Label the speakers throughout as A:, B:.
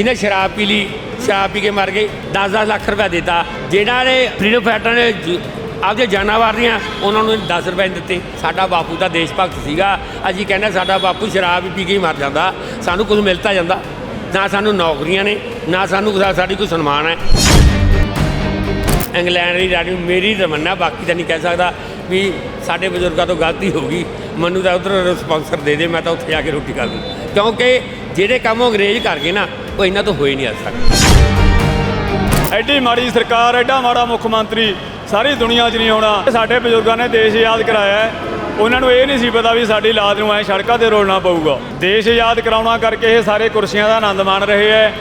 A: ਜਿਹਨੇ ਸ਼ਰਾਬ ਪੀ ਲਈ, ਸ਼ਰਾਬ ਪੀ ਕੇ ਮਰ ਗਏ 10-10 ਲੱਖ ਰੁਪਏ ਦਿੱਤਾ। ਜਿਹੜਾ ਨੇ ਫਰੀडम ਫਾਈਟਰ ਨੇ ਆਪਦੇ ਜਾਨਾਂ ਵਾਰੀਆਂ ਉਹਨਾਂ ਨੂੰ 10 ਰੁਪਏ ਨਹੀਂ ਦਿੱਤੇ। ਸਾਡਾ ਬਾਪੂ ਤਾਂ ਦੇਸ਼ ਭਗਤ ਸੀਗਾ। ਅਸੀਂ ਕਹਿੰਦੇ ਸਾਡਾ ਬਾਪੂ ਸ਼ਰਾਬ ਪੀ ਕੇ ਹੀ ਮਰ ਜਾਂਦਾ। ਸਾਨੂੰ ਕੁਝ ਮਿਲਤਾ ਜਾਂਦਾ। ਨਾ ਸਾਨੂੰ ਨੌਕਰੀਆਂ ਨੇ, ਨਾ ਸਾਨੂੰ ਸਾਡੀ ਕੋਈ ਸਨਮਾਨ ਹੈ। ਇੰਗਲੈਂਡ ਦੀ ਰਾਣੀ ਮੇਰੀ ਤਮੰਨਾ, ਬਾਕੀ ਤਾਂ ਨਹੀਂ ਕਹਿ ਸਕਦਾ ਵੀ ਸਾਡੇ ਬਜ਼ੁਰਗਾਂ ਤੋਂ ਗਲਤੀ ਹੋ ਗਈ। ਮੈਨੂੰ ਤਾਂ ਉਧਰ ਸਪਾਂਸਰ ਦੇ ਦੇ, ਮੈਂ ਤਾਂ ਉੱਥੇ ਜਾ ਕੇ ਰੋਟੀ ਖਾ ਲੂੰ। ਕਿਉਂਕਿ ਜਿਹੜੇ ਕੰਮ ਉਹ ਅੰਗਰੇਜ਼ ਕਰ ਗਏ ਨਾ ਉਹ ਇਹਨਾਂ ਤੋਂ ਹੋਏ ਨਹੀਂ ਅੱਜ ਤੱਕ।
B: ਐਡੀ ਮਾੜੀ ਸਰਕਾਰ ਐਡਾ ਮਾੜਾ ਮੁੱਖ ਮੰਤਰੀ ਸਾਰੀ ਦੁਨੀਆ 'ਚ ਨਹੀਂ ਹੋਣਾ ਸਾਡੇ ਬਜ਼ੁਰਗਾਂ ਨੇ ਦੇਸ਼ ਆਜ਼ਾਦ ਕਰਾਇਆ ਹੈ। ਉਹਨਾਂ ਨੂੰ ਇਹ ਨਹੀਂ ਸੀ ਪਤਾ ਵੀ ਸਾਡੀ ਲਾਦ ਨੂੰ ਐ ਸੜਕਾਂ ਤੇ ਰੋਲਣਾ ਪਊਗਾ। ਦੇਸ਼ ਆਜ਼ਾਦ ਕਰਾਉਣਾ ਕਰਕੇ ਇਹ ਸਾਰੇ ਕੁਰਸੀਆਂ ਦਾ ਆਨੰਦ ਮਾਣ ਰਹੇ ਹੈ।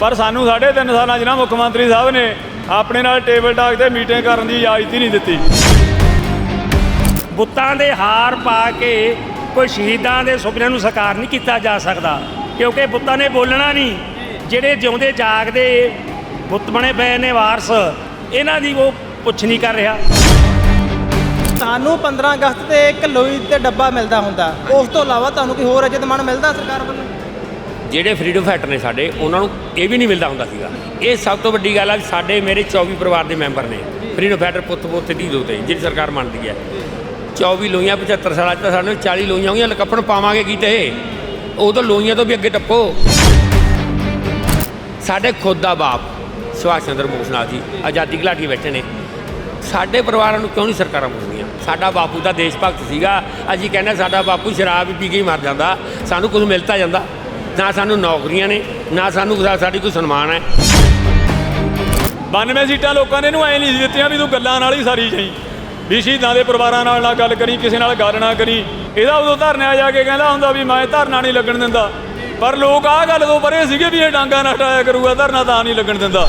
B: ਪਰ ਸਾਨੂੰ ਸਾਢੇ ਤਿੰਨ ਸਾਲਾਂ 'ਚ ਨਾ ਮੁੱਖ ਮੰਤਰੀ ਸਾਹਿਬ ਨੇ ਆਪਣੇ ਨਾਲ ਟੇਬਲ ਟਾਕ ਤੇ ਮੀਟਿੰਗ ਕਰਨ ਦੀ ਇਜਾਜ਼ਤ ਹੀ ਨਹੀਂ ਦਿੱਤੀ।
C: ਬੁੱਤਾਂ ਦੇ ਹਾਰ ਪਾ ਕੇ ਕੋਈ ਸ਼ਹੀਦਾਂ ਦੇ ਸੁਪਨਿਆਂ ਨੂੰ ਸਾਕਾਰ ਨਹੀਂ ਕੀਤਾ ਜਾ ਸਕਦਾ। ਕਿਉਂਕਿ ਬੁੱਤਾਂ ਨੇ ਬੋਲਣਾ ਨਹੀਂ। ਜਿਹੜੇ ਜਿਉਂਦੇ ਜਾਗਦੇ ਬੁੱਤ ਬਣੇ ਪਏ ਨੇ ਵਾਰਸ ਇਹਨਾਂ ਦੀ ਉਹ ਪੁੱਛ ਨਹੀਂ ਕਰ ਰਿਹਾ।
D: ਤੁਹਾਨੂੰ 15 ਅਗਸਤ ਤੇ ਇੱਕ ਲੋਈ ਤੇ ਡੱਬਾ ਮਿਲਦਾ ਹੁੰਦਾ। ਉਸ ਤੋਂ ਇਲਾਵਾ ਤੁਹਾਨੂੰ ਕੋਈ ਹੋਰ ਅਜੇ ਦਮਾਨ ਮਿਲਦਾ ਸਰਕਾਰ ਵੱਲੋਂ?
A: ਜਿਹੜੇ ਫਰੀਡਮ ਫਾਈਟਰ ਨੇ ਸਾਡੇ ਉਹਨਾਂ ਨੂੰ ਇਹ ਵੀ ਨਹੀਂ ਮਿਲਦਾ ਹੁੰਦਾ ਸੀਗਾ। ਇਹ ਸਭ ਤੋਂ ਵੱਡੀ ਗੱਲ ਆ ਸਾਡੇ ਮੇਰੇ 24 ਪਰਿਵਾਰ ਦੇ ਮੈਂਬਰ ਨੇ। ਫਰੀਡਮ ਫਾਈਟਰ ਪੁੱਤ ਪੁੱਤ ਦੀ ਦੋ ਤੇ ਜਿਹੜੀ ਸਰਕਾਰ ਮੰਨਦੀ ਹੈ। 24 ਲੋਈਆਂ 75 ਸਾਲਾਂ ਚ ਸਾਨੂੰ 40 ਲੋਈਆਂ ਹੋਈਆਂ ਲਕੱਪਣ ਪਾਵਾਂਗੇ ਕੀਤੇ ਉਦੋਂ ਲੋਹੀਆਂ ਤੋਂ ਵੀ ਅੱਗੇ ਟੱਪੋ। ਸਾਡੇ ਖੁਦ ਦਾ ਬਾਪ, ਸੁਭਾਸ਼ ਚੰਦਰ ਬੋਸ ਨਾਲ ਜੀ, ਆਜ਼ਾਦੀ ਘੁਲਾਟੀ ਬੈਠੇ ਨੇ। ਸਾਡੇ ਪਰਿਵਾਰਾਂ ਨੂੰ ਕਿਉਂ ਨਹੀਂ ਸਰਕਾਰਾਂ ਪੁੱਛਦੀਆਂ ਸਾਡਾ ਬਾਪੂ ਤਾਂ ਦੇਸ਼ ਭਗਤ ਸੀਗਾ। ਅਸੀਂ ਕਹਿੰਦੇ ਸਾਡਾ ਬਾਪੂ ਸ਼ਰਾਬ ਪੀ ਕੇ ਹੀ ਮਰ ਜਾਂਦਾ। ਸਾਨੂੰ ਕੁਝ ਮਿਲਤਾ ਜਾਂਦਾ। ਨਾ ਸਾਨੂੰ ਨੌਕਰੀਆਂ ਨੇ, ਨਾ ਸਾਨੂੰ ਸਾਡੀ ਕੋਈ ਸਨਮਾਨ ਹੈ।
B: 92 ਸੀਟਾਂ ਲੋਕਾਂ ਨੇ ਇਹਨੂੰ ਐ ਨਹੀਂ ਸੀ ਦਿੱਤੀਆਂ ਵੀ ਤੂੰ ਗੱਲਾਂ ਨਾਲ ਹੀ ਸਾਰੀ ਜਾਈ। ਵੀ ਸ਼ਹੀਦਾਂ ਦੇ ਪਰਿਵਾਰਾਂ ਨਾਲ ਨਾ ਗੱਲ ਕਰੀ, ਕਿਸੇ ਨਾਲ ਗੱਲ ਨਾ ਕਰੀ। ਇਹਦਾ ਉਦੋਂ ਧਰਨਿਆ ਜਾ ਕੇ ਕਹਿੰਦਾ ਹੁੰਦਾ ਵੀ ਮੈਂ ਧਰਨਾ ਨਹੀਂ ਲੱਗਣ ਦਿੰਦਾ। ਪਰ ਲੋਕ ਆਹ ਗੱਲ ਤੋਂ ਪਰੇ ਸੀਗੇ ਵੀ ਇਹ ਡਾਂਗਾ ਨਾ ਟਾਇਆ ਕਰੂਗਾ, ਧਰਨਾ ਤਾਂ ਨਹੀਂ ਲੱਗਣ ਦਿੰਦਾ।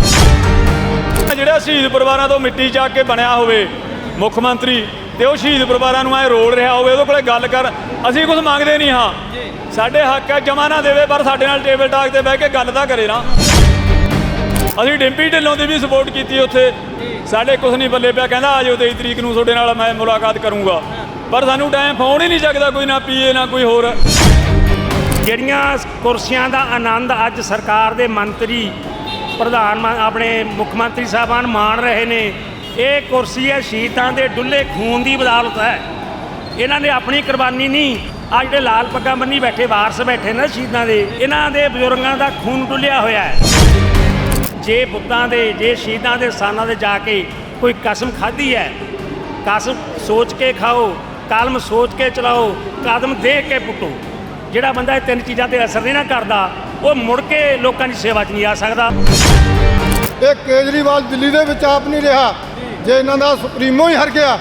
B: ਜਿਹੜਾ ਸ਼ਹੀਦ ਪਰਿਵਾਰਾਂ ਤੋਂ ਮਿੱਟੀ ਚੱਕ ਕੇ ਬਣਿਆ ਹੋਵੇ, ਮੁੱਖ ਮੰਤਰੀ, ਤੇ ਉਹ ਸ਼ਹੀਦ ਪਰਿਵਾਰਾਂ ਨੂੰ ਐ ਰੋਲ ਰਿਹਾ ਹੋਵੇ, ਉਹਦੇ ਕੋਲੇ ਗੱਲ ਕਰ, ਅਸੀਂ ਕੁਝ ਮੰਗਦੇ ਨਹੀਂ ਹਾਂ। ਸਾਡੇ ਹੱਕ ਹੈ ਜਮਾ ਨਾ ਦੇਵੇ, ਪਰ ਸਾਡੇ ਨਾਲ ਟੇਬਲ ਟਾਕ ਤੇ ਬਹਿ ਕੇ ਗੱਲ ਤਾਂ ਕਰੇ ਨਾ। ਅਸੀਂ ਡਿੰਪੀ ਢਿੱਲੋਂ ਦੀ ਵੀ ਸਪੋਰਟ ਕੀਤੀ ਉੱਥੇ। ਸਾਡੇ ਕੁਝ ਨਹੀਂ ਬੱਲੇ ਪਿਆ, ਕਹਿੰਦਾ ਆ ਜਾਓ 23 ਤਰੀਕ ਨੂੰ, ਤੁਹਾਡੇ ਨਾਲ ਮੈਂ ਮੁਲਾਕਾਤ ਕਰੂੰਗਾ। ਪਰ ਸਾਨੂੰ ਟਾਈਮ ਫੋਨ ਹੀ ਨਹੀਂ ਚੱਕਦਾ ਕੋਈ, ਨਾ ਪੀਏ, ਨਾ ਕੋਈ ਹੋਰ।
C: ਜਿਹੜੀਆਂ ਕੁਰਸੀਆਂ ਦਾ ਆਨੰਦ ਅੱਜ ਸਰਕਾਰ ਦੇ ਮੰਤਰੀ, ਪ੍ਰਧਾਨ ਆਪਣੇ ਮੁੱਖ ਮੰਤਰੀ ਸਾਹਿਬਾਨ ਮਾਣ ਰਹੇ ਨੇ, ਇਹ ਕੁਰਸੀ ਹੈ ਸ਼ਹੀਦਾਂ ਦੇ ਡੁੱਲੇ ਖੂਨ ਦੀ ਬਦੌਲਤ ਹੈ। ਇਹਨਾਂ ਨੇ ਆਪਣੀ ਕੁਰਬਾਨੀ ਨਹੀਂ ਆ ਜਿਹੜੇ ਲਾਲ ਪੱਗਾਂ ਬੰਨੀ ਬੈਠੇ, ਵਾਰਸ ਬੈਠੇ ਨੇ ਸ਼ਹੀਦਾਂ ਦੇ, ਇਹਨਾਂ ਦੇ ਬਜ਼ੁਰਗਾਂ ਦਾ ਖੂਨ ਡੁੱਲਿਆ ਹੋਇਆ ਹੈ। ਜੇ ਬੁੱਤਾਂ ਦੇ, ਜੇ ਸ਼ਹੀਦਾਂ ਦੇ ਸਥਾਨਾਂ ਤੇ ਜਾ ਕੇ ਕੋਈ ਕਸਮ ਖਾਧੀ ਹੈ, ਕਸਮ ਸੋਚ ਕੇ ਖਾਓ ਕਲਮ ਸੋਚ ਕੇ ਚਲਾਓ ਕਦਮ ਦੇਖ ਕੇ ਪੁੱਟੋ। ਜਿਹੜਾ ਬੰਦਾ ਇਹ ਤਿੰਨ ਚੀਜ਼ਾਂ ਤੇ ਅਸਰ ਨਹੀਂ ਨਾ ਕਰਦਾ ਉਹ ਮੁੜ ਕੇ ਲੋਕਾਂ ਦੀ ਸੇਵਾ 'ਚ ਨਹੀਂ ਆ ਸਕਦਾ।
E: ਇਹ ਕੇਜਰੀਵਾਲ ਦਿੱਲੀ ਦੇ ਵਿੱਚ ਆਪ ਨਹੀਂ ਰਿਹਾ। ਜੇ ਇਹਨਾਂ ਦਾ ਸੁਪਰੀਮੋ ਹੀ ਹਰ ਗਿਆ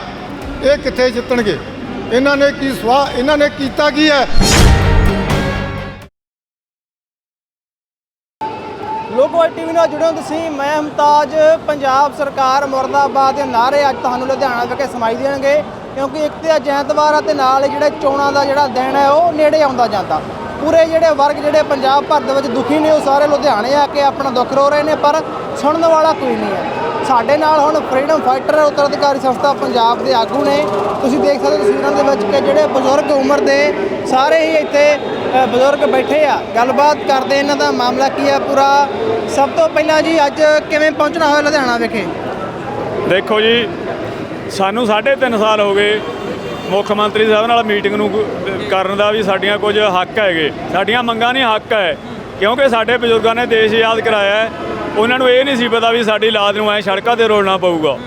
E: ਇਹ ਕਿੱਥੇ ਜਿੱਤਣਗੇ? ਇਹਨਾਂ ਨੇ ਕੀ ਸਵਾਹ ਇਹਨਾਂ ਨੇ ਕੀਤਾ ਕੀ ਹੈ?
D: ਲੋਕਵਾਈ ਟੀਵੀ ਨਾਲ ਜੁੜੇ ਹੋ ਤੁਸੀਂ। ਮੈਂ ਮੁਮਤਾਜ ਪੰਜਾਬ ਸਰਕਾਰ ਮੁਰਦਾਬਾਦ ਦੇ ਨਾਰੇ ਅੱਜ ਤੁਹਾਨੂੰ ਲੁਧਿਆਣਾ ਵਿਖੇ ਸੁਣਾਈ ਦੇਣਗੇ। ਕਿਉਂਕਿ ਇੱਕ ਤੇ ਅੱਜ ਐਤਵਾਰ ਆ ਤੇ ਨਾਲ ਜਿਹੜਾ ਚੋਣਾਂ ਦਾ ਜਿਹੜਾ ਦਿਨ ਹੈ, ਉਹ ਨੇੜੇ ਆਉਂਦਾ ਜਾਂਦਾ। ਪੂਰੇ ਜਿਹੜੇ ਵਰਗ ਜਿਹੜੇ ਪੰਜਾਬ ਭਰ ਦੇ ਵਿੱਚ ਦੁਖੀ ਨੇ, ਉਹ ਸਾਰੇ ਲੁਧਿਆਣੇ ਆ ਕੇ ਆਪਣਾ ਦੁੱਖ ਰੋ ਰਹੇ ਨੇ, ਪਰ ਸੁਣਨ ਵਾਲਾ ਕੋਈ ਨਹੀਂ ਹੈ। ਸਾਡੇ ਨਾਲ ਹੁਣ ਫਰੀडम ਫਾਈਟਰ ਉੱਤਰਾਧਿਕਾਰੀ ਸੰਸਥਾ ਪੰਜਾਬ ਦੇ ਆਗੂ ਨੇ। ਤੁਸੀਂ ਦੇਖ ਸਕਦੇ ਹੋ ਤਸਵੀਰਾਂ ਦੇ ਵਿੱਚ ਕਿ ਜਿਹੜੇ ਬਜ਼ੁਰਗ ਉਮਰ ਦੇ ਸਾਰੇ ਹੀ ਇੱਥੇ ਬਜ਼ੁਰਗ ਬੈਠੇ ਆ। ਗੱਲਬਾਤ ਕਰਦੇ ਇਹਨਾਂ ਦਾ ਮਾਮਲਾ ਕੀ ਆ ਪੂਰਾ? ਸਭ ਤੋਂ ਪਹਿਲਾਂ ਜੀ ਅੱਜ ਕਿਵੇਂ ਪਹੁੰਚਣਾ ਹੋਇਆ ਲੁਧਿਆਣਾ ਵਿਖੇ?
B: ਦੇਖੋ ਜੀ ਸਾਨੂੰ 3.5 ਸਾਲ ਹੋ ਗਏ ਮੁੱਖ ਮੰਤਰੀ ਸਾਹਿਬ ਨਾਲ ਮੀਟਿੰਗ ਨੂੰ ਕਰਨ ਦਾ ਵੀ ਸਾਡੀਆਂ ਕੁਝ ਹੱਕ ਹੈਗੇ। ਸਾਡੀਆਂ ਮੰਗਾਂ ਨਹੀਂ ਹੱਕ ਹੈ। ਕਿਉਂਕਿ ਸਾਡੇ ਬਜ਼ੁਰਗਾਂ ਨੇ ਦੇਸ਼ ਆਜ਼ਾਦ ਕਰਾਇਆ ਉਹਨਾਂ ਨੂੰ ਇਹ ਨਹੀਂ ਸੀ ਪਤਾ ਵੀ ਸਾਡੀ ਲਾਦ ਨੂੰ ਐ ਸੜਕਾਂ ਤੇ ਰੋਲਣਾ ਪਊਗਾ।